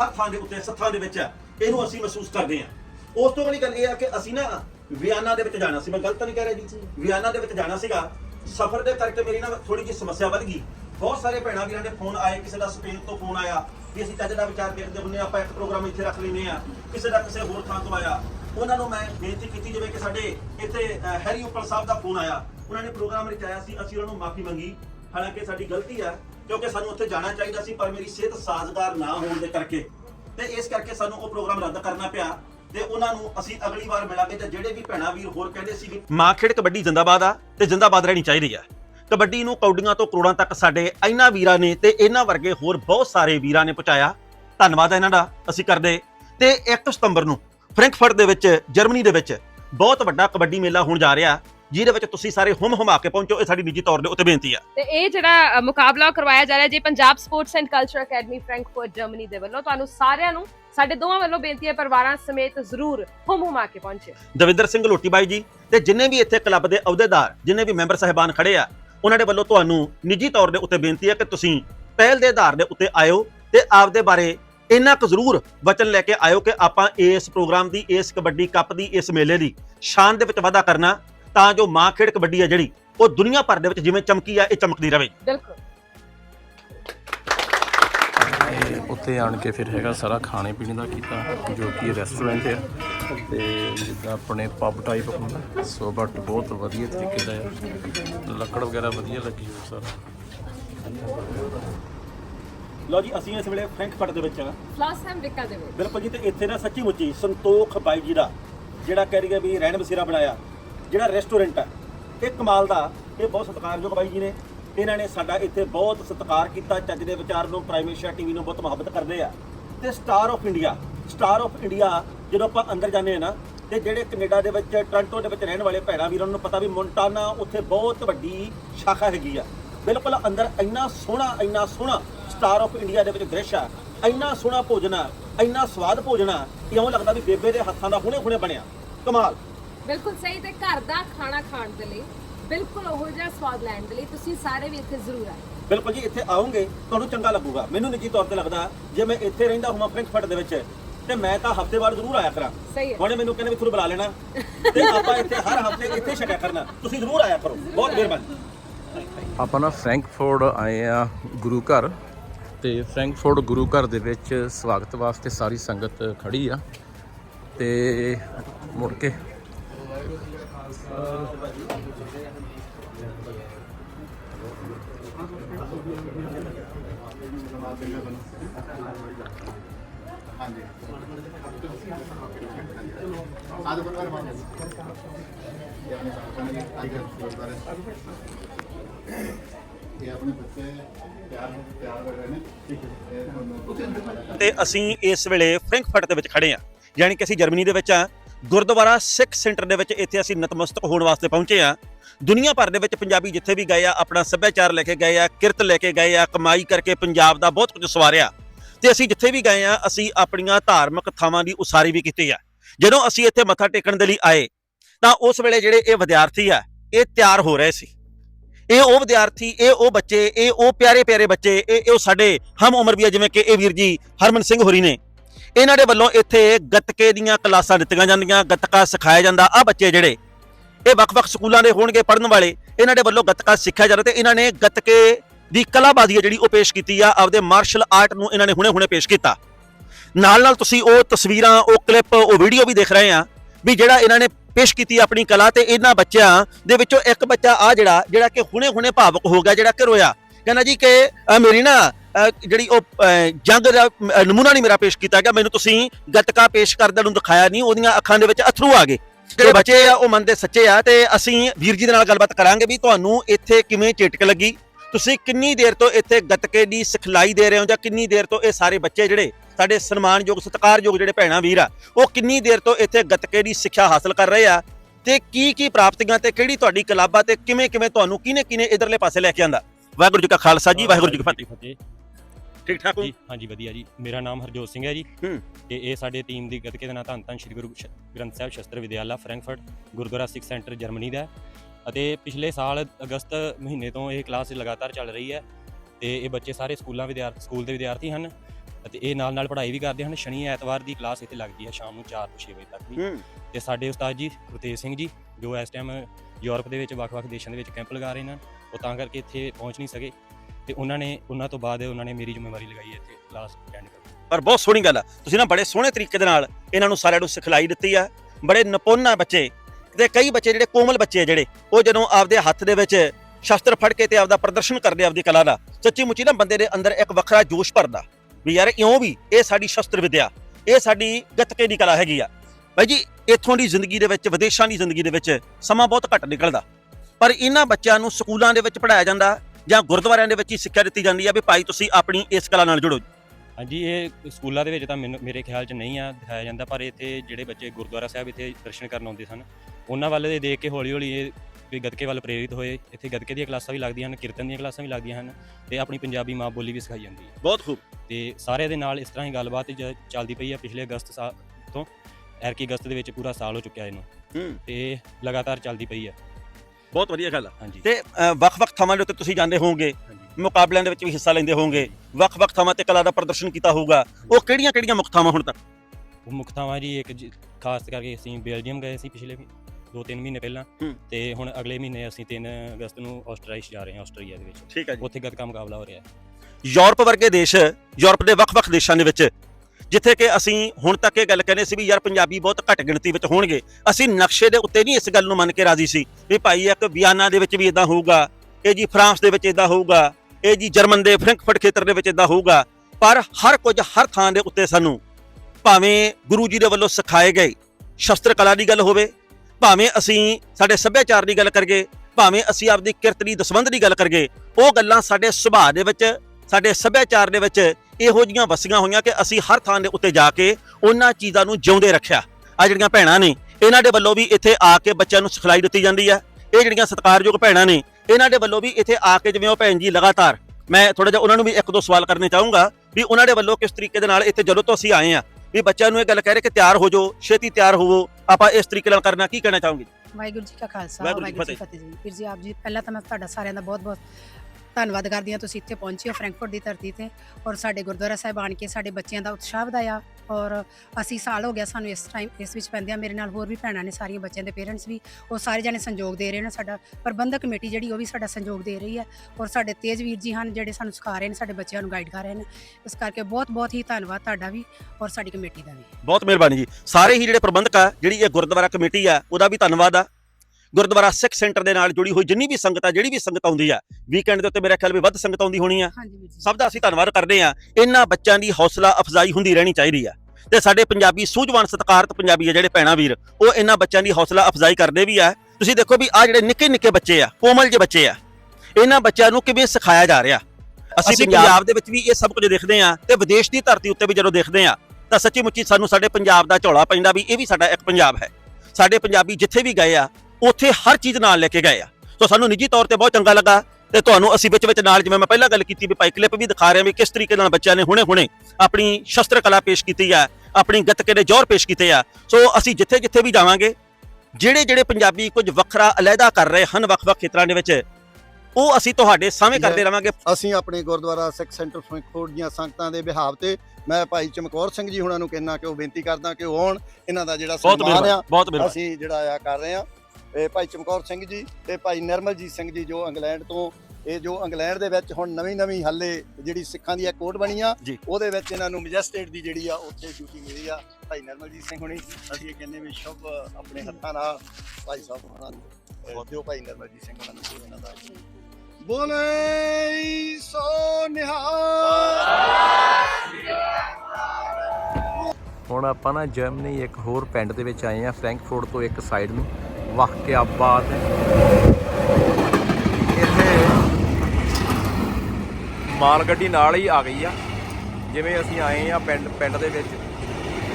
ਹਰ ਥਾਂ ਦੇ ਉੱਤੇ ਸੱਥਾਂ ਦੇ ਵਿੱਚ ਆ। ਇਹਨੂੰ ਅਸੀਂ ਮਹਿਸੂਸ ਕਰਦੇ ਹਾਂ। ਉਸ ਤੋਂ ਅਗਲੀ ਗੱਲ ਇਹ ਆ ਕਿ ਅਸੀਂ ਨਾ ਵਿਆਨਾ ਦੇ ਵਿੱਚ ਜਾਣਾ ਸੀ ਮੈਂ ਗਲਤ ਨਹੀਂ ਕਹਿ ਰਿਹਾ ਜੀ। ਵਿਆਨਾ ਦੇ ਵਿੱਚ ਜਾਣਾ ਸੀਗਾ ਸਫ਼ਰ ਦੇ ਕਰਕੇ ਮੇਰੀ ਨਾ ਥੋੜੀ ਜਿਹੀ ਸਮੱਸਿਆ ਵੱਧ ਗਈ। ਬਹੁਤ ਸਾਰੇ ਭੈਣਾਂ ਵੀਰਾਂ ਦੇ ਫੋਨ ਆਏ ਕਿਸੇ ਦਾ ਸਪੇਨ ਤੋਂ ਫੋਨ ਆਇਆ ਵੀ ਅਸੀਂ ਚੱਜ ਦਾ ਵਿਚਾਰ ਕਰਦੇ ਹੁੰਦੇ ਹਾਂ, ਆਪਾਂ ਇੱਕ ਪ੍ਰੋਗਰਾਮ ਇੱਥੇ ਰੱਖ ਲੈਂਦੇ ਆ ਕਿਸੇ ਦਾ ਕਿਸੇ ਹੋਰ ਥਾਂ ਤੋਂ ਆਇਆ। ਉਹਨਾਂ ਨੂੰ ਮੈਂ ਬੇਨਤੀ ਕੀਤੀ ਜਿਵੇਂ ਕਿ ਸਾਡੇ ਇੱਥੇ ਹੈਰੀ ਉੱਪਲ ਸਾਹਿਬ ਦਾ ਫੋਨ ਆਇਆ। ਉਹਨਾਂ ਨੇ ਪ੍ਰੋਗਰਾਮ ਰਚਾਇਆ ਸੀ ਅਸੀਂ ਉਹਨਾਂ ਨੂੰ ਮਾਫੀ ਮੰਗੀ। ਹਾਲਾਂਕਿ ਸਾਡੀ ਗਲਤੀ ਆ ਕਿਉਂਕਿ ਸਾਨੂੰ ਉੱਥੇ ਜਾਣਾ ਚਾਹੀਦਾ ਸੀ ਪਰ ਮੇਰੀ ਸਿਹਤ ਸਾਜ਼ਗਾਰ ਨਾ ਹੋਣ ਦੇ ਕਰਕੇ। ਤੇ ਇਸ ਕਰਕੇ ਸਾਨੂੰ ਉਹ ਪ੍ਰੋਗਰਾਮ ਰੱਦ ਕਰਨਾ ਪਿਆ। ਤੇ ਉਹਨਾਂ ਨੂੰ ਅਸੀਂ ਅਗਲੀ ਵਾਰ ਮਿਲਾਂਗੇ ਤੇ ਜਿਹੜੇ ਵੀ ਭੈਣਾ ਵੀਰ ਹੋਰ ਕਹਿੰਦੇ ਸੀ ਵੀ ਮਾਂ ਖੇਡ ਕਬੱਡੀ ਜਿੰਦਾਬਾਦ ਆ ਤੇ ਜਿੰਦਾਬਾਦ ਰਹਿਣੀ ਚਾਹੀਦੀ ਆ। ਕਬੱਡੀ ਨੂੰ ਕੌਡੀਆਂ ਤੋਂ ਕਰੋੜਾਂ ਤੱਕ ਸਾਡੇ ਇਹਨਾਂ ਵੀਰਾਂ ਨੇ ਤੇ ਇਹਨਾਂ ਵਰਗੇ ਹੋਰ ਬਹੁਤ ਸਾਰੇ ਵੀਰਾਂ ਨੇ ਪਹੁੰਚਾਇਆ। ਧੰਨਵਾਦ ਹੈ ਇਹਨਾਂ ਦਾ, ਅਸੀਂ ਕਰਦੇ। ਤੇ 1 ਸਤੰਬਰ ਨੂੰ ਫ੍ਰੈਂਕਫਰਟ ਦੇ ਵਿੱਚ, ਜਰਮਨੀ ਦੇ ਵਿੱਚ ਬਹੁਤ ਵੱਡਾ ਕਬੱਡੀ ਮੇਲਾ ਹੋਣ ਜਾ ਰਿਹਾ। ਜਿਹਦੇ ਵਿੱਚ ਤੁਸੀਂ ਸਾਰੇ ਹੁਮ ਹੁਮਾ ਕੇ ਪਹੁੰਚੋ ਇਹ ਸਾਡੀ ਨਿੱਜੀ ਤੌਰ ਦੇ ਉੱਤੇ ਬੇਨਤੀ ਆ। ਤੇ ਇਹ ਜਿਹੜਾ ਅ, ਮੁਕਾਬਲਾ ਕਰਵਾਇਆ ਜਾ ਰਿਹਾ ਜੀ Punjab sports and culture academy Frankfurt Germany ਦੇ ਵੱਲੋਂ ਤੁਹਾਨੂੰ ਸਾਰਿਆਂ ਨੂੰ ਸਾਡੇ ਦੋਵਾਂ ਵੱਲੋਂ ਬੇਨਤੀ ਹੈ ਪਰਿਵਾਰਾਂ ਸਮੇਤ ਜ਼ਰੂਰ ਹੁਮ ਹੁਮਾ ਕੇ ਪਹੁੰਚੇ। ਦਵਿੰਦਰ ਸਿੰਘ ਲੋਟੀ ਬਾਈ ਜੀ ਤੇ ਜਿੰਨੇ ਵੀ ਇੱਥੇ ਕਲੱਬ ਦੇ ਅਹੁਦੇਦਾਰ ਜਿੰਨੇ ਵੀ ਮੈਂਬਰ ਸਹਿਬਾਨ ਖੜੇ ਆ ਉਹਨਾਂ ਦੇ ਵੱਲੋਂ ਤੁਹਾਨੂੰ ਨਿੱਜੀ ਤੌਰ ਦੇ ਉੱਤੇ ਬੇਨਤੀ ਹੈ ਕਿ ਤੁਸੀਂ ਪਹਿਲ ਦੇ ਆਧਾਰ ਦੇ ਉੱਤੇ ਆਇਓ ਤੇ ਆਪਦੇ ਬਾਰੇ ਇੰਨਾ ਕੁ ਜ਼ਰੂਰ ਵਚਨ ਲੈ ਕੇ ਆਇਓ ਕਿ ਆਪਾਂ ਇਸ ਪ੍ਰੋਗਰਾਮ ਦੀ ਇਸ ਕਬੱਡੀ ਕੱਪ ਦੀ ਇਸ ਮੇਲੇ ਦੀ ਸ਼ਾਨ ਦੇ ਵਿੱਚ ਵਾਧਾ ਕਰਨਾ ਤਾਂ ਜੋ ਮਾਂ ਖੇਡ ਕਬੱਡੀ ਹੈ ਜਿਹੜੀ ਉਹ ਦੁਨੀਆ ਭਰ ਦੇ ਵਿੱਚ ਜਿਵੇਂ ਚਮਕੀ ਆ ਇਹ ਚਮਕਦੀ ਰਹੇ। ਬਿਲਕੁਲ। ਤੇ ਉੱਥੇ ਆਣ ਕੇ ਫਿਰ ਹੈਗਾ ਸਾਰਾ ਖਾਣੇ ਪੀਣੇ ਦਾ ਕੀਤਾ ਜੋ ਕਿ ਰੈਸਟੋਰੈਂਟ ਆ। ਤੇ ਜਿੱਦਾਂ ਆਪਣੇ ਪਬ ਟਾਈਪ ਹੁੰਦਾ ਸੋ ਬਟ ਬਹੁਤ ਵਧੀਆ ਤਰੀਕੇ ਦਾ ਆ। ਲੱਕੜ ਵਗੈਰਾ ਵਧੀਆ ਲੱਗੀ ਹੋਈ ਸਾਰਾ। ਲਓ ਜੀ ਅਸੀਂ ਇਸ ਵੇਲੇ ਫ੍ਰੈਂਕਫਰਟ ਦੇ ਵਿੱਚ ਆ। ਫਲਾਸਹੈਮ ਵਿਕਾ ਦੇ ਵਿੱਚ। ਬਿਲਕੁਲ ਜੀ ਤੇ ਇੱਥੇ ਨਾ ਸੱਚੀ ਮੁੱਚੀ ਸੰਤੋਖ ਬਾਈ ਜੀ ਦਾ ਜਿਹੜਾ ਕਹਿ ਰਹੀ ਹੈ ਵੀ ਰਹਿਣ ਬਸੇਰਾ ਬਣਾਇਆ। ਜਿਹੜਾ ਰੈਸਟੋਰੈਂਟ ਹੈ ਇਹ ਕਮਾਲ ਦਾ, ਇਹ ਬਹੁਤ ਸਤਿਕਾਰਯੋਗ ਬਾਈ ਜੀ ਨੇ। ਇਹਨਾਂ ਨੇ ਸਾਡਾ ਇੱਥੇ ਬਹੁਤ ਸਤਿਕਾਰ ਕੀਤਾ, ਚੱਜ ਦੇ ਵਿਚਾਰ ਨੂੰ, ਪ੍ਰਾਈਮ ਏਸ਼ੀਆ ਟੀਵੀ ਨੂੰ ਬਹੁਤ ਮੁਹੱਬਤ ਕਰਦੇ ਆ। ਤੇ star of India star of India ਜਦੋਂ ਆਪਾਂ ਅੰਦਰ ਜਾਂਦੇ ਆ ਨਾ, ਤੇ ਜਿਹੜੇ ਕੈਨੇਡਾ ਦੇ ਵਿੱਚ ਟੋਰਾਂਟੋ ਦੇ ਵਿੱਚ ਰਹਿਣ ਵਾਲੇ ਭੈਣਾਂ ਵੀਰਾਂ ਨੂੰ ਪਤਾ ਵੀ ਮੌਂਟਾਨਾ ਉੱਥੇ ਬਹੁਤ ਵੱਡੀ ਸ਼ਾਖਾ ਹੈਗੀ ਆ। ਬਿਲਕੁਲ ਅੰਦਰ ਇੰਨਾ ਸੋਹਣਾ ਇੰਨਾ ਸੋਹਣਾ ਸਟਾਰ ਆਫ ਇੰਡੀਆ ਦੇ ਵਿੱਚ ਦ੍ਰਿਸ਼ ਆ, ਇੰਨਾ ਸੋਹਣਾ ਭੋਜਨ ਆ, ਇੰਨਾ ਸਵਾਦ ਭੋਜਨ ਆ ਕਿ ਇਉਂ ਲੱਗਦਾ ਵੀ ਬੇਬੇ ਦੇ ਹੱਥਾਂ ਦਾ ਹੁਣੇ ਹੁਣੇ ਬਣਿਆ। ਕਮਾਲ। ਬਿਲਕੁਲ ਸਹੀ ਤੇ ਘਰ ਦਾ ਖਾਣਾ ਖਾਣ ਦੇ ਲਈ ਬਿਲਕੁਲ ਉਹੋ ਜਿਹਾ ਸਵਾਦ ਲੈਣ ਦੇ ਲਈ ਤੁਸੀਂ ਸਾਰੇ ਵੀ ਇੱਥੇ ਜ਼ਰੂਰ ਆਏ। ਬਿਲਕੁਲ ਜੀ ਇੱਥੇ ਆਉਂਗੇ ਤੁਹਾਨੂੰ ਚੰਗਾ ਲੱਗੂਗਾ। ਮੈਨੂੰ ਨਿੱਜੀ ਤੌਰ ਤੇ ਲੱਗਦਾ ਜੇ ਮੈਂ ਇੱਥੇ ਰਹਿੰਦਾ ਹਾਂ ਫ੍ਰੈਂਕਫਰਟ ਦੇ ਵਿੱਚ ਤੇ ਮੈਂ ਤਾਂ ਹਫ਼ਤੇ ਬਾਅਦ ਜ਼ਰੂਰ ਆਇਆ ਕਰਾਂ। ਸਹੀ ਹੈ। ਹੁਣੇ ਮੈਨੂੰ ਕਹਿੰਦੇ ਵੀ ਤੁਹਾਨੂੰ ਬੁਲਾ ਲੈਣਾ। ਤੇ ਆਪਾਂ ਇੱਥੇ ਹਰ ਹਫ਼ਤੇ ਇੱਥੇ ਛੱਡਿਆ ਕਰਨਾ। ਤੁਸੀਂ ਜ਼ਰੂਰ ਆਇਆ ਕਰੋ। ਬਹੁਤ ਮਿਹਰਬਾਨੀ। ਆਪਾਂ ਨਾ ਫ੍ਰੈਂਕਫੋਰਡ ਆਏ ਆ ਗੁਰੂ ਘਰ ਤੇ ਫ੍ਰੈਂਕਫੋਰਡ ਗੁਰੂ ਘਰ ਦੇ ਵਿੱਚ ਸਵਾਗਤ ਵਾਸਤੇ ਸਾਰੀ ਸੰਗਤ ਖੜੀ ਆ। ਤੇ ਮੁੜ ਕੇ ਆਜ ਪਰਿਵਾਰ ਮਾਨ ਇਹ ਆਪਣੇ ਸਾਥੀਆਂ ਨੇ ਟਾਈਗਰ ਗੁਰਦੁਆਰੇ ਇਹ ਆਪਣੇ ਬੱਚੇ ਪਿਆਰ ਪਿਆਰ ਕਰ ਰਹੇ ਨੇ ਠੀਕ ਹੈ ਤੇ ਅਸੀਂ ਇਸ ਵੇਲੇ ਫ੍ਰੈਂਕਫਰਟ ਦੇ ਵਿੱਚ ਖੜੇ ਆ ਯਾਨੀ ਕਿ ਅਸੀਂ ਜਰਮਨੀ ਦੇ ਵਿੱਚ ਆ ਗੁਰਦੁਆਰਾ ਸਿੱਖ ਸੈਂਟਰ ਦੇ ਵਿੱਚ ਇੱਥੇ ਅਸੀਂ ਨਤਮਸਤਕ ਹੋਣ ਵਾਸਤੇ ਪਹੁੰਚੇ ਆ ਦੁਨੀਆ ਭਰ ਦੇ ਵਿੱਚ ਪੰਜਾਬੀ ਜਿੱਥੇ ਵੀ ਗਏ ਆ, ਆਪਣਾ ਸੱਭਿਆਚਾਰ ਲੈ ਕੇ ਗਏ ਆ, ਕਿਰਤ ਲੈ ਕੇ ਗਏ ਆ, ਕਮਾਈ ਕਰਕੇ ਪੰਜਾਬ ਦਾ ਬਹੁਤ ਕੁਝ ਸਵਾਰਿਆ। ਤੇ ਅਸੀਂ ਜਿੱਥੇ ਵੀ ਗਏ ਆ, ਅਸੀਂ ਆਪਣੀਆਂ ਧਾਰਮਿਕ ਥਾਵਾਂ ਦੀ ਉਸਾਰੀ ਵੀ ਕੀਤੀ ਆ। ਜਦੋਂ ਅਸੀਂ ਇੱਥੇ ਮੱਥਾ ਟੇਕਣ ਦੇ ਲਈ ਆਏ, ਤਾਂ ਉਸ ਵੇਲੇ ਜਿਹੜੇ ਇਹ ਵਿਦਿਆਰਥੀ ਆ, ਇਹ ਤਿਆਰ ਹੋ ਰਹੇ ਸੀ। ਇਹ ਉਹ ਵਿਦਿਆਰਥੀ, ਇਹ ਉਹ ਬੱਚੇ, ਇਹ ਉਹ ਪਿਆਰੇ ਪਿਆਰੇ ਬੱਚੇ, ਇਹ ਇਹ ਉਹ ਸਾਡੇ ਹਮ ਉਮਰ ਵੀ ਆ, ਜਿਵੇਂ ਕਿ ਇਹ ਵੀਰ ਜੀ ਹਰਮਨ ਸਿੰਘ ਹੋਰੀ ਨੇ। ਇਹਨਾਂ ਦੇ ਵੱਲੋਂ ਇੱਥੇ ਗੱਤਕੇ ਦੀਆਂ ਕਲਾਸਾਂ ਦਿੱਤੀਆਂ ਜਾਂਦੀਆਂ, ਗੱਤਕਾ ਸਿਖਾਇਆ ਜਾਂਦਾ। ਆ ਬੱਚੇ ਜਿਹੜੇ, ਇਹ ਵੱਖ-ਵੱਖ ਸਕੂਲਾਂ ਦੇ ਹੋਣਗੇ ਪੜ੍ਹਨ ਵਾਲੇ। ਇਹਨਾਂ ਦੇ ਵੱਲੋਂ ਗੱਤਕਾ ਸਿੱਖਿਆ ਜਾਂਦਾ ਤੇ ਇਹਨਾਂ ਨੇ ਗੱਤਕੇ ਦੀ ਕਲਾਬਾਜ਼ੀ ਆ ਜਿਹੜੀ ਉਹ ਪੇਸ਼ ਕੀਤੀ ਆ। ਆਪਦੇ ਮਾਰਸ਼ਲ ਆਰਟ ਨੂੰ ਇਹਨਾਂ ਨੇ ਹੁਣੇ-ਹੁਣੇ ਪੇਸ਼ ਕੀਤਾ। ਨਾਲ ਨਾਲ ਤੁਸੀਂ ਉਹ ਤਸਵੀਰਾਂ, ਉਹ ਕਲਿੱਪ ਉਹ ਵੀਡੀਓ ਵੀ ਦੇਖ ਰਹੇ ਆ ਵੀ ਜਿਹੜਾ ਇਹਨਾਂ ਨੇ ਪੇਸ਼ ਕੀਤੀ ਆਪਣੀ ਕਲਾ ਤੇ ਇਹਨਾਂ ਬੱਚਿਆਂ ਦੇ ਵਿੱਚੋਂ ਇੱਕ ਬੱਚਾ ਆ ਜਿਹੜਾ ਜਿਹੜਾ ਕਿ ਹੁਣੇ-ਹੁਣੇ ਭਾਵਕ ਹੋ ਗਿਆ, ਜਿਹੜਾ ਕਿ ਰੋਇਆ। ਕਹਿੰਦਾ ਜੀ ਕਿ ਮੇਰੀ ਨਾ ਜਿਹੜੀ ਉਹ ਜੰਗ ਦਾ ਨਮੂਨਾ ਨਹੀਂ ਮੇਰਾ ਪੇਸ਼ ਕੀਤਾ ਗਿਆ। ਮੈਨੂੰ ਤੁਸੀਂ ਗੱਤਕਾ ਪੇਸ਼ ਕਰਦਿਆਂ ਨੂੰ ਦਿਖਾਇਆ ਨਹੀਂ ਉਹਦੀਆਂ ਅੱਖਾਂ ਦੇ ਵਿੱਚ ਅਥਰੂ ਆ ਗਏ। ਜਿਹੜੇ ਬੱਚੇ ਆ ਉਹ ਮਨ ਦੇ ਸੱਚੇ ਆ ਤੇ ਅਸੀਂ ਵੀਰ ਜੀ ਦੇ ਨਾਲ ਗੱਲਬਾਤ ਕਰਾਂਗੇ ਵੀ ਤੁਹਾਨੂੰ ਇੱਥੇ ਕਿਵੇਂ ਚਿਟਕ ਲੱਗੀ। ਤੁਸੀਂ ਕਿੰਨੀ ਦੇਰ ਤੋਂ ਇੱਥੇ ਗੱਤਕੇ ਦੀ ਸਿਖਲਾਈ ਦੇ ਰਹੇ ਹੋ ਜਾਂ ਕਿੰਨੀ ਦੇਰ ਤੋਂ ਇਹ ਸਾਰੇ ਬੱਚੇ ਜਿਹੜੇ ਸਾਡੇ ਸਨਮਾਨਯੋਗ ਸਤਿਕਾਰਯੋਗ ਜਿਹੜੇ ਭੈਣਾਂ ਵੀਰ ਆ ਉਹ ਕਿੰਨੀ ਦੇਰ ਤੋਂ ਇੱਥੇ ਗੱਤਕੇ ਦੀ ਸਿੱਖਿਆ ਹਾਸਲ ਕਰ ਰਹੇ ਆ ਤੇ ਕੀ ਕੀ ਪ੍ਰਾਪਤੀਆਂ ਤੇ ਕਿਹੜੀ ਤੁਹਾਡੀ ਕਲਾਬਾਂ ਤੇ ਕਿਵੇਂ ਕਿਵੇਂ ਤੁਹਾਨੂੰ ਕਿਹਨੇ ਕਿਹਨੇ ਇਧਰਲੇ ਪਾਸੇ ਲੈ ਕੇ ਆਂਦਾ? ਵਾਹਿਗੁਰੂ ਜੀ ਕਾ ਖਾਲਸਾ ਜੀ ਵਾਹਿਗੁਰੂ ਜੀ ਕੀ ਫਤਿਹ। ਠੀਕ ਠਾਕ ਹੋ? ਜੀ ਹਾਂਜੀ ਵਧੀਆ ਜੀ। ਮੇਰਾ ਨਾਮ ਹਰਜੋਤ ਸਿੰਘ ਹੈ ਜੀ। ਹੂੰ। ਤੇ ਇਹ ਸਾਡੇ ਟੀਮ ਦੀ ਗੱਤਕੇ ਦਾ ਨਾਂ ਧੰਨ ਧੰਨ ਸ਼੍ਰੀ ਗੁਰੂ ਸ਼- Granth Sahib Shastar Vidyala Frankfurt Gurdwara Sikh centre Germany ਦਾ ਹੈ। ਅਤੇ ਪਿਛਲੇ ਸਾਲ ਅਗਸਤ ਮਹੀਨੇ ਤੋਂ ਇਹ ਕਲਾਸ ਲਗਾਤਾਰ ਚੱਲ ਰਹੀ ਹੈ। ਤੇ ਇਹ ਬੱਚੇ ਸਾਰੇ ਸਕੂਲਾਂ ਵਿਦਿਆਰਥੀ ਸਕੂਲ ਦੇ ਵਿਦਿਆਰਥੀ ਹਨ। ਅਤੇ ਇਹ ਨਾਲ ਨਾਲ ਪੜ੍ਹਾਈ ਵੀ ਕਰਦੇ ਹਨ। ਸ਼ਨੀ ਐਤਵਾਰ ਦੀ ਕਲਾਸ ਇੱਥੇ ਲੱਗਦੀ ਹੈ ਸ਼ਾਮ ਨੂੰ 4 ਤੋਂ 6 ਵਜੇ ਤੱਕ ਦੀ। ਹੂੰ। ਤੇ ਸਾਡੇ ਉਸਤਾਦ ਜੀ ਗੁਰਤੇਜ ਸਿੰਘ ਜੀ ਜੋ ਇਸ ਟਾਈਮ ਯੂਰਪ ਦੇ ਵਿੱਚ ਵੱਖ-ਵੱਖ ਦੇਸ਼ਾਂ ਦੇ ਵਿੱਚ ਕੈਂਪ ਲਗਾ ਰਹੇ ਨੇ। ਉਹ ਤਾਂ ਕਰਕੇ ਇੱਥੇ ਪਹੁੰਚ ਨਹੀਂ ਸਕੇ। ਤੇ ਉਹਨਾਂ ਨੇ, ਉਹਨਾਂ ਤੋਂ ਬਾਅਦ ਉਹਨਾਂ ਨੇ ਮੇਰੀ ਜ਼ਿੰਮੇਵਾਰੀ ਲਗਾਈ ਹੈ ਇੱਥੇ ਕਲਾਸ ਅਟੈਂਡ ਕਰਨ ਦੀ ਪਰ ਬਹੁਤ ਸੋਹਣੀ ਗੱਲ ਆ। ਤੁਸੀਂ ਨਾ ਬੜੇ ਸੋਹਣੇ ਤਰੀਕੇ ਦੇ ਨਾਲ ਇਹਨਾਂ ਨੂੰ ਸਾਰਿਆਂ ਨੂੰ ਸਿਖਲਾਈ ਦਿੱਤੀ ਆ। ਬੜੇ ਨਿਪੁੰਨ ਆ ਬੱਚੇ। ਤੇ ਕਈ ਬੱਚੇ ਜਿਹੜੇ ਕੋਮਲ ਬੱਚੇ ਆ ਜਿਹੜੇ, ਉਹ ਜਦੋਂ ਆਪਦੇ ਹੱਥ ਦੇ ਵਿੱਚ ਸ਼ਸਤਰ ਫੜ ਕੇ ਤੇ ਆਪਦਾ ਪ੍ਰਦਰਸ਼ਨ ਕਰਦੇ ਆ ਆਪਦੀ ਕਲਾ ਦਾ ਸੱਚੀ ਮੁੱਚੀ ਨਾ ਬੰਦੇ ਦੇ ਅੰਦਰ ਇੱਕ ਵੱਖਰਾ ਜੋਸ਼ ਭਰਦਾ ਵੀ ਯਾਰ ਇਉਂ ਵੀ, ਇਹ ਸਾਡੀ ਸ਼ਸਤਰ ਵਿਦਿਆ, ਇਹ ਸਾਡੀ ਗੱਤਕੇ ਦੀ ਕਲਾ ਹੈਗੀ ਆ। ਬਾਈ ਜੀ, ਇੱਥੋਂ ਦੀ ਜ਼ਿੰਦਗੀ ਦੇ ਵਿੱਚ, ਵਿਦੇਸ਼ਾਂ ਦੀ ਜ਼ਿੰਦਗੀ ਦੇ ਵਿੱਚ ਸਮਾਂ ਬਹੁਤ ਘੱਟ ਨਿਕਲਦਾ। ਪਰ ਇਹਨਾਂ ਬੱਚਿਆਂ ਨੂੰ ਸਕੂਲਾਂ ਦੇ ਵਿੱਚ ਪੜਾਇਆ ਜਾਂਦਾ ਜਾਂ ਗੁਰਦੁਆਰਿਆਂ ਦੇ ਵਿੱਚ ਹੀ ਸਿੱਖਿਆ ਦਿੱਤੀ ਜਾਂਦੀ ਆ ਵੀ ਭਾਈ ਤੁਸੀਂ ਆਪਣੀ ਇਸ ਕਲਾ ਨਾਲ ਜੁੜੋ ਹਾਂਜੀ ਇਹ ਸਕੂਲਾਂ ਦੇ ਵਿੱਚ ਤਾਂ ਮੈਨੂੰ ਮੇਰੇ ਖਿਆਲ 'ਚ ਨਹੀਂ ਆ ਦਿਖਾਇਆ ਜਾਂਦਾ ਪਰ ਇੱਥੇ ਜਿਹੜੇ ਬੱਚੇ ਗੁਰਦੁਆਰਾ ਸਾਹਿਬ ਇੱਥੇ ਦਰਸ਼ਨ ਕਰਨ ਆਉਂਦੇ ਸਨ ਉਹਨਾਂ ਵੱਲ ਇਹ ਦੇਖ ਕੇ ਹੌਲੀ ਹੌਲੀ ਇਹ ਵੀ ਗੱਤਕੇ ਵੱਲ ਪ੍ਰੇਰਿਤ ਹੋਏ। ਇੱਥੇ ਗੱਤਕੇ ਦੀਆਂ ਕਲਾਸਾਂ ਵੀ ਲੱਗਦੀਆਂ ਹਨ ਕੀਰਤਨ ਦੀਆਂ ਕਲਾਸਾਂ ਵੀ ਲੱਗਦੀਆਂ ਹਨ ਤੇ ਆਪਣੀ ਪੰਜਾਬੀ ਮਾਂ ਬੋਲੀ ਵੀ ਸਿਖਾਈ ਜਾਂਦੀ ਹੈ। ਬਹੁਤ ਖੂਬ। ਤੇ ਸਾਰੇ ਦੇ ਨਾਲ ਇਸ ਤਰ੍ਹਾਂ ਹੀ ਗੱਲਬਾਤ ਚੱਲਦੀ ਪਈ ਹੈ ਪਿਛਲੇ ਅਗਸਤ ਸਾਲ ਤੋਂ। ਐਰਕੀ ਅਗਸਤ ਦੇ ਵਿੱਚ ਪੂਰਾ ਸਾਲ ਹੋ ਚੁੱਕਿਆ ਇਹਨੂੰ ਹੂੰ। ਤੇ ਲਗਾਤਾਰ ਚੱਲਦੀ ਪਈ ਹੈ। ਬਹੁਤ ਵਧੀਆ ਗੱਲ ਆ। ਹਾਂਜੀ। ਤੇ ਅ, ਵੱਖ-ਵੱਖ ਥਾਵਾਂ ਦੇ ਉੱਤੇ ਤੁਸੀਂ ਜਾਂਦੇ ਹੋਵੋਗੇ ਹਾਂਜੀ। ਮੁਕਾਬਲਿਆਂ ਦੇ ਵਿੱਚ ਵੀ ਹਿੱਸਾ ਲੈਂਦੇ ਹੋਵੋਗੇ ਵੱਖ-ਵੱਖ ਥਾਵਾਂ ਤੇ ਕਲਾ ਦਾ ਪ੍ਰਦਰਸ਼ਨ ਕੀਤਾ ਹੋਊਗਾ ਉਹ ਕਿਹੜੀਆਂ-ਕਿਹੜੀਆਂ ਮੁੱਖ ਥਾਵਾਂ ਹੁਣ ਤੱਕ? ਉਹ ਮੁੱਖ ਥਾਵਾਂ ਜੀ ਇੱਕ ਜੀ- ਖਾਸ ਕਰਕੇ ਅਸੀਂ ਬੈਲਜੀਅਮ ਗਏ ਸੀ ਪਿਛਲੇ ਵੀ ਦੋ ਤਿੰਨ ਮਹੀਨੇ ਪਹਿਲਾਂ। ਹੂੰ। ਤੇ ਹੁਣ ਅਗਲੇ ਮਹੀਨੇ ਅਸੀਂ 3 ਅਗਸਤ ਨੂੰ ਆਸਟ੍ਰੇਲੀਆ ਜਾ ਰਹੇ ਹਾਂ ਆਸਟ੍ਰੇਲੀਆ ਦੇ ਵਿੱਚ। ਠੀਕ ਹੈ ਉੱਥੇ ਗੱਤਕਾ ਮੁਕਾਬਲਾ ਹੋ ਰਿਹਾ। ਹੈ ਯੂਰਪ ਵਰਗੇ ਦੇਸ਼ ਯੂਰਪ ਦੇ ਵੱਖ-ਵੱਖ ਦੇਸ਼ਾਂ ਦੇ ਵਿੱਚ ਜਿੱਥੇ ਕਿ ਅਸੀਂ ਹੁਣ ਤੱਕ ਇਹ ਗੱਲ ਕਹਿੰਦੇ ਸੀ ਵੀ ਯਾਰ ਪੰਜਾਬੀ ਬਹੁਤ ਘੱਟ ਗਿਣਤੀ ਵਿੱਚ ਹੋਣਗੇ। ਅਸੀਂ ਨਕਸ਼ੇ ਦੇ ਉੱਤੇ ਨਹੀਂ ਇਸ ਗੱਲ ਨੂੰ ਮੰਨ ਕੇ ਰਾਜ਼ੀ ਸੀ ਵੀ ਭਾਈ ਇੱਕ ਵਿਆਨਾ ਦੇ ਵਿੱਚ ਵੀ ਇਦਾਂ ਹੋਊਗਾ, ਇਹ ਜੀ ਫਰਾਂਸ ਦੇ ਵਿੱਚ ਇਦਾਂ ਹੋਊਗਾ, ਇਹ ਜੀ ਜਰਮਨ ਦੇ ਫ੍ਰੈਂਕਫਰਟ ਖੇਤਰ ਦੇ ਵਿੱਚ ਇਦਾਂ ਹੋਊਗਾ। ਪਰ ਹਰ ਕੁਝ ਹਰ ਥਾਂ ਦੇ ਉੱਤੇ ਸਾਨੂੰ ਭਾਵੇਂ ਗੁਰੂ ਜੀ ਦੇ ਵੱਲੋਂ ਸਿਖਾਏ ਗਏ ਸ਼ਸਤਰ ਕਲਾ ਦੀ ਗੱਲ ਹੋਵੇ, ਭਾਵੇਂ ਅਸੀਂ ਸਾਡੇ ਸੱਭਿਆਚਾਰ ਦੀ ਗੱਲ ਕਰਗੇ ਭਾਵੇਂ ਅਸੀਂ ਆਪਦੀ ਕਿਰਤ ਦੀ ਦਸਵੰਧ ਦੀ ਗੱਲ ਕਰਗੇ ਉਹ ਗੱਲਾਂ ਸਾਡੇ ਸੁਭਾਅ ਦੇ ਵਿੱਚ, ਸਾਡੇ ਸੱਭਿਆਚਾਰ ਦੇ ਵਿੱਚ ਇਹੋ ਜੀਆਂ ਵਸੀਆਂ ਹੋਈਆਂ ਕਿ ਅਸੀਂ ਹਰ ਥਾਂ ਦੇ ਉੱਤੇ ਜਾ ਕੇ ਉਹਨਾਂ ਚੀਜ਼ਾਂ ਨੂੰ ਜਿਉਂਦੇ ਰੱਖਿਆ। ਆ ਜਿਹੜੀਆਂ ਭੈਣਾਂ ਨੇ ਇਹਨਾਂ ਦੇ ਵੱਲੋਂ ਵੀ ਇੱਥੇ ਆ ਕੇ ਬੱਚਿਆਂ ਨੂੰ ਸਿਖਲਾਈ ਦਿੱਤੀ ਜਾਂਦੀ ਆ। ਇਹ ਜਿਹੜੀਆਂ ਸਤਿਕਾਰਯੋਗ ਭੈਣਾਂ ਨੇ ਇਹਨਾਂ ਦੇ ਵੱਲੋਂ ਵੀ ਇੱਥੇ ਆ ਕੇ ਜਿਵੇਂ ਉਹ ਭੈਣ ਜੀ ਲਗਾਤਾਰ ਮੈਂ ਥੋੜਾ ਜਿਹਾ ਉਹਨਾਂ ਨੂੰ ਵੀ ਇੱਕ ਦੋ ਸਵਾਲ ਕਰਨੇ ਚਾਹੂੰਗਾ ਵੀ ਉਹਨਾਂ ਦੇ ਵੱਲੋਂ ਕਿਸ ਤਰੀਕੇ ਦੇ ਨਾਲ ਇੱਥੇ ਜਦੋਂ ਤੋਂ ਅਸੀਂ ਆਏ ਆ ਵੀ ਬੱਚਿਆਂ ਨੂੰ ਇਹ ਗੱਲ ਕਹਿ ਰਹੇ ਕਿ ਤਿਆਰ ਹੋ ਜਾਓ ਛੇਤੀ ਤਿਆਰ ਹੋਵੋ ਆਪਾਂ ਇਸ ਤਰੀਕੇ ਨਾਲ ਕਰਨਾ ਕੀ ਕਹਿਣਾ ਚਾਹੋਗੇ? ਵਾਹਿਗੁਰੂ ਜੀ ਕਾ ਖਾਲਸਾ ਵਾਹਿਗੁਰੂ ਜੀ ਕੀ ਫਤਿਹ ਜੀ। ਵੀਰ ਜੀ ਆਪ ਜੀ ਪਹਿਲਾਂ ਤਾਂ ਮੈਂ ਤੁਹਾਡਾ ਸਾਰਿਆਂ ਦਾ ਬਹੁਤ-ਬਹੁਤ ਧੰਨਵਾਦ ਕਰਦੀ ਹਾਂ ਤੁਸੀਂ ਇੱਥੇ ਪਹੁੰਚੇ ਹੋ ਫਰੈਂਕਫਰਟ ਦੀ ਧਰਤੀ ਤੇ ਔਰ ਸਾਡੇ ਗੁਰਦੁਆਰਾ ਸਾਹਿਬ ਆਣ ਕੇ ਸਾਡੇ ਬੱਚਿਆਂ ਦਾ ਉਤਸ਼ਾਹ ਵਧਾਇਆ ਔਰ ਅਸੀਂ ਸਾਲ ਹੋ ਗਿਆ ਸਾਨੂੰ ਇਸ ਟਾਈਮ ਇਸ ਵਿੱਚ ਪੈਂਦੇ ਆ। ਮੇਰੇ ਨਾਲ ਹੋਰ ਵੀ ਭੈਣਾਂ ਨੇ ਸਾਰੀਆਂ ਬੱਚਿਆਂ ਦੇ ਪੇਰੈਂਟਸ ਵੀ, ਉਹ ਸਾਰੇ ਜਣੇ ਸੰਯੋਗ ਦੇ ਰਹੇ ਨੇ, ਸਾਡਾ ਪ੍ਰਬੰਧਕ ਕਮੇਟੀ ਜਿਹੜੀ ਉਹ ਵੀ ਸਾਡਾ ਸੰਯੋਗ ਦੇ ਰਹੀ ਹੈ ਔਰ ਸਾਡੇ ਤੇਜਵੀਰ ਜੀ ਹਨ ਜਿਹੜੇ ਸਾਨੂੰ ਸਿਖਾ ਰਹੇ ਨੇ, ਸਾਡੇ ਬੱਚਿਆਂ ਨੂੰ ਗਾਈਡ ਕਰ ਰਹੇ ਨੇ। ਇਸ ਕਰਕੇ ਬਹੁਤ-ਬਹੁਤ ਹੀ ਧੰਨਵਾਦ ਤੁਹਾਡਾ ਵੀ ਔਰ ਸਾਡੀ ਕਮੇਟੀ ਦਾ ਵੀ। ਬਹੁਤ ਮਿਹਰਬਾਨੀ ਜੀ। ਸਾਰੇ ਹੀ ਜਿਹੜੇ ਪ੍ਰਬੰਧਕ ਆ, ਜਿਹੜੀ ਇਹ ਗੁਰਦੁਆਰਾ ਕਮੇਟੀ ਆ, ਉਹਦਾ ਵੀ ਧੰਨਵਾਦ ਆ। ਗੁਰਦੁਆਰਾ ਸਿੱਖ ਸੈਂਟਰ ਦੇ ਨਾਲ ਜੁੜੀ ਹੋਈ ਜਿੰਨੀ ਵੀ ਸੰਗਤ ਆ ਜਿਹੜੀ ਵੀ ਸੰਗਤ ਆਉਂਦੀ ਆ ਵੀਕਐਂਡ ਦੇ ਉੱਤੇ ਮੇਰੇ ਖਿਆਲ ਵੀ ਵੱਧ ਸੰਗਤ ਆਉਂਦੀ ਹੋਣੀ ਆ। ਹਾਂਜੀ ਵੀਰ ਜੀ। ਸਭ ਦਾ ਅਸੀਂ ਧੰਨਵਾਦ ਕਰਦੇ ਆ। ਇਹਨਾਂ ਬੱਚਿਆਂ ਦੀ ਹੌਸਲਾ ਅਫਜ਼ਾਈ ਹੁੰਦੀ ਰਹਿਣੀ ਚਾਹੀਦੀ ਆ। ਤੇ ਸਾਡੇ ਪੰਜਾਬੀ ਸੂਝਵਾਨ ਸਤਿਕਾਰਤ ਪੰਜਾਬੀ ਆ ਜਿਹੜੇ ਭੈਣਾਂ ਵੀਰ ਉਹ ਇਹਨਾਂ ਬੱਚਿਆਂ ਦੀ ਹੌਸਲਾ ਅਫਜ਼ਾਈ ਕਰਦੇ ਵੀ ਆ। ਤੁਸੀਂ ਦੇਖੋ ਵੀ ਆ ਜਿਹੜੇ ਨਿੱਕੇ ਨਿੱਕੇ ਬੱਚੇ ਆ ਕੋਮਲ ਜਿਹੇ ਬੱਚੇ ਆ ਇਹਨਾਂ ਬੱਚਿਆਂ ਨੂੰ ਕਿਵੇਂ ਸਿਖਾਇਆ ਜਾ ਰਿਹਾ। ਅਸੀਂ ਪੰਜਾਬ ਦੇ ਵਿੱਚ ਵੀ ਇਹ ਸਭ ਕੁਝ ਦੇਖਦੇ ਆ ਤੇ ਵਿਦੇਸ਼ ਦੀ ਧਰਤੀ ਉੱਤੇ ਵੀ ਜਦੋਂ ਦੇਖਦੇ ਆ ਤਾਂ ਸੱਚੀ ਮੁੱਚੀ ਸਾਨੂੰ ਸਾਡੇ ਪੰਜਾਬ ਦਾ ਝੋਲਾ ਪੈਂਦਾ ਵੀ ਇਹ ਵੀ ਸਾਡਾ ਇੱਕ ਪੰਜਾਬ ਹੈ। ਸਾਡੇ ਪੰਜਾਬੀ ਜਿੱਥੇ ਵੀ ਗਏ ਆ ਉੱਥੇ ਹਰ ਚੀਜ਼ ਨਾਲ ਲੈ ਕੇ ਗਏ ਆ। ਸੋ ਸਾਨੂੰ ਨਿੱਜੀ ਤੌਰ ਤੇ ਬਹੁਤ ਚੰਗਾ ਲੱਗਾ ਤੇ ਤੁਹਾਨੂੰ ਅਸੀਂ ਵਿੱਚ ਵਿੱਚ ਨਾਲ ਜਿਵੇਂ ਮੈਂ ਪਹਿਲਾਂ ਗੱਲ ਕੀਤੀ ਵੀ ਭਾਈ ਕਲਿੱਪ ਵੀ ਦਿਖਾ ਰਹੇ ਹਾਂ ਵੀ ਕਿਸ ਤਰੀਕੇ ਨਾਲ ਬੱਚਿਆਂ ਨੇ ਹੁਣੇ-ਹੁਣੇ ਆਪਣੀ ਸ਼ਸਤਰ ਕਲਾ ਪੇਸ਼ ਕੀਤੀ ਆ ਆਪਣੀ ਗੱਤਕੇ ਦੇ ਜੋਰ ਪੇਸ਼ ਕੀਤੇ ਆ। ਸੋ ਅਸੀਂ ਜਿੱਥੇ-ਜਿੱਥੇ ਵੀ ਜਾਵਾਂਗੇ ਜਿਹੜੇ-ਜਿਹੜੇ ਪੰਜਾਬੀ ਕੁਝ ਵੱਖਰਾ ਅਲੱਗਾ ਕਰ ਰਹੇ ਹਨ ਵੱਖ-ਵੱਖ ਖੇਤਰਾਂ ਦੇ ਵਿੱਚ ਉਹ ਅਸੀਂ ਤੁਹਾਡੇ ਸਾਹਮਣੇ ਕਰਦੇ ਰਵਾਂਗੇ। ਅਸੀਂ ਆਪਣੇ ਗੁਰਦੁਆਰਾ ਸਿੱਖ ਸੈਂਟਰ ਫਰੈਂਕਫਰਟ ਦੀਆਂ ਸੰਗਤਾਂ ਦੇ ਬਿਹਾਵ ਤੇ ਮੈਂ ਭਾਈ ਚਮਕੌਰ ਸਿੰਘ ਜੀ ਹੁਣਾਂ ਨੂੰ ਕਹਿਣਾ ਕਿ ਉਹ ਬੇਨਤੀ ਕਰਦਾ ਕਿ ਉਹ ਆਉਣ ਇਹਨਾਂ ਦਾ ਜਿਹੜਾ ਸਨਮਾਨ ਆ ਅਸੀਂ ਜਿਹੜਾ ਆ ਕਰ ਰਹੇ ਆ ਇਹ ਭਾਈ ਚਮਕੌਰ ਸਿੰਘ ਜੀ ਤੇ ਭਾਈ ਨਿਰਮਲਜੀਤ ਸਿੰਘ ਜੀ ਜੋ ਇੰਗਲੈਂਡ ਤੋਂ ਇਹ ਜੋ ਇੰਗਲੈਂਡ ਦੇ ਵਿੱਚ ਹੁਣ ਨਵੀਂ ਨਵੀਂ ਹੱਲੇ ਜਿਹੜੀ ਸਿੱਖਾਂ ਦੀ ਇੱਕ ਕੋਡ ਬਣੀ ਆ। ਉਹਦੇ ਵਿੱਚ ਇਹਨਾਂ ਨੂੰ ਮੈਜਿਸਟ੍ਰੇਟ ਦੀ ਜਿਹੜੀ ਆ ਉੱਥੇ ਡਿਊਟੀ ਮਿਲੀ ਆ ਭਾਈ ਨਿਰਮਲਜੀਤ ਸਿੰਘ ਹੁਣੀ। ਅਸੀਂ ਇਹ ਕਹਿੰਦੇ ਵੀ ਸ਼ੁਭ ਆਪਣੇ ਹੱਥਾਂ ਨਾਲ ਭਾਈ ਸਾਹਿਬ ਹੁਣਾਂ ਨੂੰ ਦਿਓ ਭਾਈ ਨਿਰਮਲਜੀਤ ਸਿੰਘ ਹੁਣਾਂ ਨੂੰ ਇਹਨਾਂ ਦਾ। ਬੋਲੇ ਸੋ ਨਿਹਾਲ। ਹੁਣ ਆਪਾਂ ਨਾ ਜਰਮਨੀ ਇੱਕ ਹੋਰ ਪਿੰਡ ਦੇ ਵਿੱਚ ਆਏ ਆ ਫ੍ਰੈਂਕਫਰਟ ਤੋਂ ਇੱਕ ਸਾਈਡ ਨੂੰ। ਵਾਹ, ਕੀ ਬਾਤ ਹੈ। ਇੱਥੇ ਮਾਲ ਗੱਡੀ ਨਾਲ ਹੀ ਆ ਗਈ ਆ। ਜਿਵੇਂ ਅਸੀਂ ਆਏ ਆ ਪਿੰਡ ਪਿੰਡ ਦੇ ਵਿੱਚ,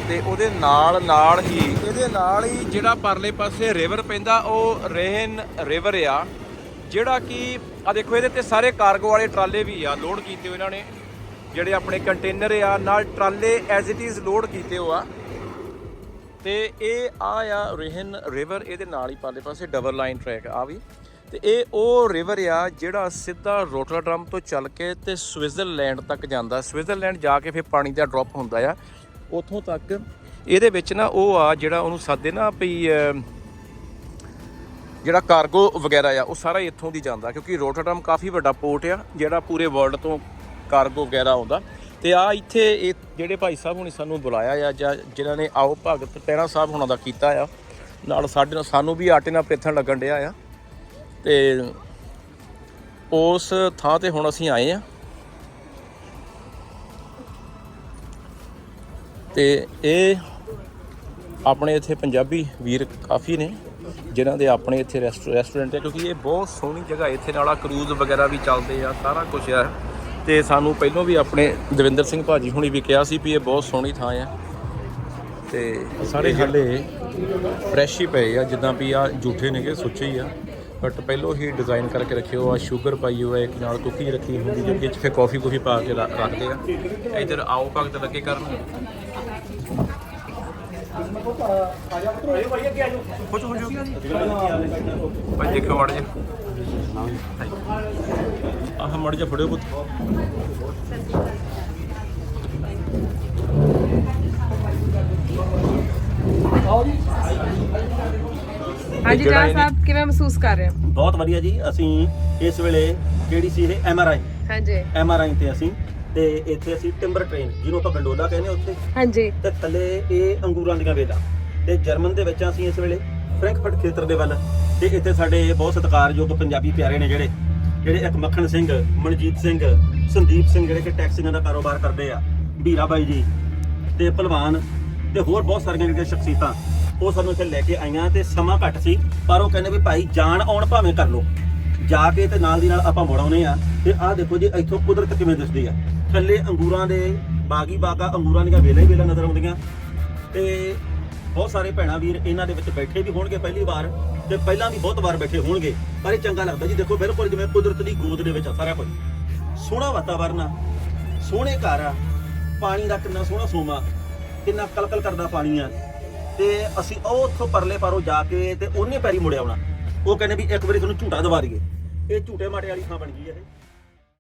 ਤੇ ਉਹਦੇ ਨਾਲ ਨਾਲ ਹੀ ਇਹਦੇ ਨਾਲ ਹੀ ਜਿਹੜਾ ਪਰਲੇ ਪਾਸੇ ਰਿਵਰ ਪੈਂਦਾ, ਉਹ ਰੇਨ ਰਿਵਰ ਆ। ਜਿਹੜਾ ਕਿ ਆ ਦੇਖੋ, ਇਹਦੇ ਤੇ ਸਾਰੇ ਕਾਰਗੋ ਵਾਲੇ ਟਰਾਲੇ ਵੀ ਆ ਲੋਡ ਕੀਤੇ ਹੋਏ ਇਹਨਾਂ ਨੇ। ਜਿਹੜੇ ਆਪਣੇ ਕੰਟੇਨਰ ਆ, ਨਾਲ ਟਰਾਲੇ ਐਜ਼ ਇਟ ਇਜ਼ ਲੋਡ ਕੀਤੇ ਹੋ ਆ। ਤੇ ਇਹ ਆ ਆ ਰਹਿਨ ਰਿਵਰ, ਇਹਦੇ ਨਾਲ ਹੀ ਪਾਲੇ ਪਾਸੇ ਡਬਲ ਲਾਈਨ ਟਰੈਕ ਆ ਵੀ। ਤੇ ਇਹ ਉਹ ਰਿਵਰ ਆ ਜਿਹੜਾ ਸਿੱਧਾ ਰੋਟਰਡਮ ਤੋਂ ਚੱਲ ਕੇ ਤੇ ਸਵਿਟਜ਼ਰਲੈਂਡ ਤੱਕ ਜਾਂਦਾ। ਸਵਿਟਜ਼ਰਲੈਂਡ ਜਾ ਕੇ ਫਿਰ ਪਾਣੀ ਦਾ ਡ੍ਰੌਪ ਹੁੰਦਾ ਆ। ਉੱਥੋਂ ਤੱਕ ਇਹਦੇ ਵਿੱਚ ਨਾ ਉਹ ਆ ਜਿਹੜਾ ਉਹਨੂੰ ਸਾਦੇ ਨਾ ਵੀ ਜਿਹੜਾ ਕਾਰਗੋ ਵਗੈਰਾ ਆ, ਉਹ ਸਾਰਾ ਇੱਥੋਂ ਦੀ ਜਾਂਦਾ। ਕਿਉਂਕਿ ਰੋਟਰਡਮ ਕਾਫੀ ਵੱਡਾ ਪੋਰਟ ਆ, ਜਿਹੜਾ ਪੂਰੇ ਵਰਲਡ ਤੋਂ ਕਾਰਗੋ ਵਗੈਰਾ ਆਉਂਦਾ। ਤੇ ਆ ਇੱਥੇ ਇਹ ਜਿਹੜੇ ਭਾਈ ਸਾਹਿਬ ਹੁਣੀ ਸਾਨੂੰ ਬੁਲਾਇਆ ਆ ਜਾਂ ਜਿਨ੍ਹਾਂ ਨੇ ਆਓ ਭਗਤ ਪੈਣਾ ਸਾਹਿਬ ਹੁਣਾਂ ਦਾ ਕੀਤਾ ਆ, ਨਾਲ ਸਾਡੇ ਨਾਲ ਸਾਨੂੰ ਵੀ ਆਟੇ ਨਾਲ ਪੇਥਣ ਲੱਗਣ ਡਿਆ ਆ। ਤੇ ਉਸ ਥਾਂ ਤੇ ਹੁਣ ਅਸੀਂ ਆਏ ਆ। ਤੇ ਇਹ ਆਪਣੇ ਇੱਥੇ ਪੰਜਾਬੀ ਵੀਰ ਕਾਫੀ ਨੇ, ਜਿਨ੍ਹਾਂ ਦੇ ਆਪਣੇ ਇੱਥੇ ਰੈਸਟੋ ਰੈਸਟੋਰੈਂਟ ਹੈ ਕਿਉਂਕਿ ਇਹ ਬਹੁਤ ਸੋਹਣੀ ਜਗ੍ਹਾ ਇੱਥੇ ਨਾਲ ਆ ਕਰੂਜ਼ ਵਗੈਰਾ ਵੀ ਚੱਲਦੇ ਆ, ਸਾਰਾ ਕੁਝ ਆ। ਤੇ ਸਾਨੂੰ ਪਹਿਲਾਂ ਵੀ ਆਪਣੇ ਦਵਿੰਦਰ ਸਿੰਘ ਭਾਜੀ ਹੁਣੀ ਵੀ ਕਿਹਾ ਸੀ ਵੀ ਇਹ ਬਹੁਤ ਸੋਹਣੀ ਥਾਂ ਆ। ਤੇ ਸਾਰੇ ਹਾਲੇ ਫਰੈਸ਼ ਹੀ ਪਏ ਆ ਜਿੱਦਾਂ ਵੀ ਆ ਝੂਠੇ ਨੇਗੇ ਸੁੱਚੇ ਹੀ ਆ। ਬਟ ਪਹਿਲੋਂ ਹੀ ਡਿਜ਼ਾਈਨ ਕਰਕੇ ਰੱਖਿਓ ਆ ਸ਼ੂਗਰ ਪਾਈ ਹੋਇਆ ਇੱਕ ਨਾਲ ਕੁਕੀ ਰੱਖੀ ਹੁੰਦੀ ਜਿਹਦੇ ਵਿੱਚ ਫਿਰ ਕਾਫੀ ਕੁਫੀ ਪਾ ਕੇ ਰੱਖ- ਰੱਖਦੇ ਆ। ਇਧਰ ਆਓ ਭਗਤ ਲੱਗੇ ਕਰਨ। ਕੁਝ ਹੋ ਜੋ ਭਾਈ ਦੇਖੋ ਮੜ ਜਾ ਆਹ ਮੜ ਜਾ ਫੜਿਓ ਪੁੱਤ ਹਾਂਜੀ ਜਿਹੜਾ ਜਾ ਇਹਨੇ- ਸਾਹਿਬ ਕਿਵੇਂ ਮਹਿਸੂਸ ਕਰ ਰਹੇ ਹੋ? ਬਹੁਤ ਵਧੀਆ ਜੀ। ਅਸੀਂ ਇਸ ਵੇਲੇ ਕਿਹੜੀ ਸੀ ਇਹ? ਐਮਆਰਆਈ ਹਾਂਜੀ। ਐਮਆਰਆਈ ਤੇ ਅਸੀਂ ਤੇ ਇੱਥੇ ਅਸੀਂ ਟਿੰਬਰ ਟ੍ਰੇਨ ਜਿਹਨੂੰ ਆਪਾਂ ਗੰਡੋਲਾ ਕਹਿੰਦੇ ਹਾਂ ਉੱਥੇ। ਹਾਂਜੀ। ਤੇ ਥੱਲੇ ਇਹ ਅੰਗੂਰਾਂ ਦੀਆਂ ਵੇਲਾਂ। ਤੇ ਜਰਮਨ ਦੇ ਵਿੱਚ ਅਸੀਂ ਇਸ ਵੇਲੇ ਫ੍ਰੈਂਕਫਰਟ ਖੇਤਰ ਦੇ ਵੱਲ। ਤੇ ਇੱਥੇ ਸਾਡੇ ਬਹੁਤ ਸਤਿਕਾਰਯੋਗ ਪੰਜਾਬੀ ਪਿਆਰੇ ਨੇ ਜਿਹੜੇ ਜਿਹੜੇ ਇੱਕ ਮੱਖਣ ਸਿੰਘ ਮਨਜੀਤ ਸਿੰਘ ਸੰਦੀਪ ਸਿੰਘ ਜਿਹੜੇ ਕਿ ਟੈਕਸੀਆਂ ਦਾ ਕਾਰੋਬਾਰ ਕਰਦੇ ਆ। ਵੀਰਾ ਬਾਈ ਜੀ ਤੇ ਭਲਵਾਨ ਤੇ ਹੋਰ ਬਹੁਤ ਸਾਰੀਆਂ ਜਿਹੜੀਆਂ ਸ਼ਖਸੀਅਤਾਂ ਉਹ ਸਾਨੂੰ ਇੱਥੇ ਲੈ ਕੇ ਆਈਆਂ ਤੇ ਸਮਾਂ ਘੱਟ ਸੀ ਪਰ ਉਹ ਕਹਿੰਦੇ ਵੀ ਭਾਈ ਜਾਣ ਆਉਣ ਭਾਵੇਂ ਕਰ ਲਓ। ਜਾ ਕੇ ਤੇ ਨਾਲ ਦੀ ਨਾਲ ਆਪਾਂ ਮੁੜ ਆਉਨੇ ਆ ਤੇ ਆਹ ਦੇਖੋ ਜੀ ਇੱਥੋਂ ਕੁਦਰਤ ਕਿਵੇਂ ਦਿਸਦੀ ਆ। ਥੱਲੇ ਅੰਗੂਰਾਂ ਦੇ ਬਾਗੀ ਬਾਗਾ ਅੰਗੂਰਾਂ ਦੀਆਂ ਵੇਲਾਂ ਹੀ ਵੇਲਾਂ ਨਜ਼ਰ ਆਉਂਦੀਆਂ। ਤੇ ਬਹੁਤ ਸਾਰੇ ਭੈਣਾ ਵੀਰ ਇਹਨਾਂ ਦੇ ਵਿੱਚ ਬੈਠੇ ਵੀ ਹੋਣਗੇ ਪਹਿਲੀ ਵਾਰ ਤੇ ਪਹਿਲਾਂ ਵੀ ਬਹੁਤ ਵਾਰ ਬੈਠੇ ਹੋਣਗੇ। ਪਰ ਇਹ ਚੰਗਾ ਲੱਗਦਾ ਜੀ, ਦੇਖੋ ਬਿਲਕੁਲ ਜਿਵੇਂ ਕੁਦਰਤ ਦੀ ਗੋਦ ਦੇ ਵਿੱਚ ਆ ਸਾਰਾ ਕੁਝ। ਸੋਹਣਾ ਵਾਤਾਵਰਨ ਆ, ਸੋਹਣੇ ਘਰ ਆ, ਪਾਣੀ ਦਾ ਕਿੰਨਾ ਸੋਹਣਾ ਸੋਮਾ, ਕਿੰਨਾ ਕਲਕਲ ਕਰਦਾ ਪਾਣੀ ਆ। ਤੇ ਅਸੀਂ ਉਹ ਉੱਥੋਂ ਪਰਲੇ ਪਾਰੋਂ ਜਾ ਕੇ ਤੇ ਉਹਨੇ ਪੈਰੀ ਮੁੜਿਆ ਆਉਣਾ। ਉਹ ਕਹਿੰਦੇ ਵੀ ਇੱਕ ਵਾਰੀ ਤੁਹਾਨੂੰ ਝੂਟਾ ਦਵਾ ਦਈਏ। ਇਹ ਝੂਟੇ ਮਾਟੇ ਵਾਲੀ ਥਾਂ ਬਣ ਗਈ ਹੈ ਇਹ।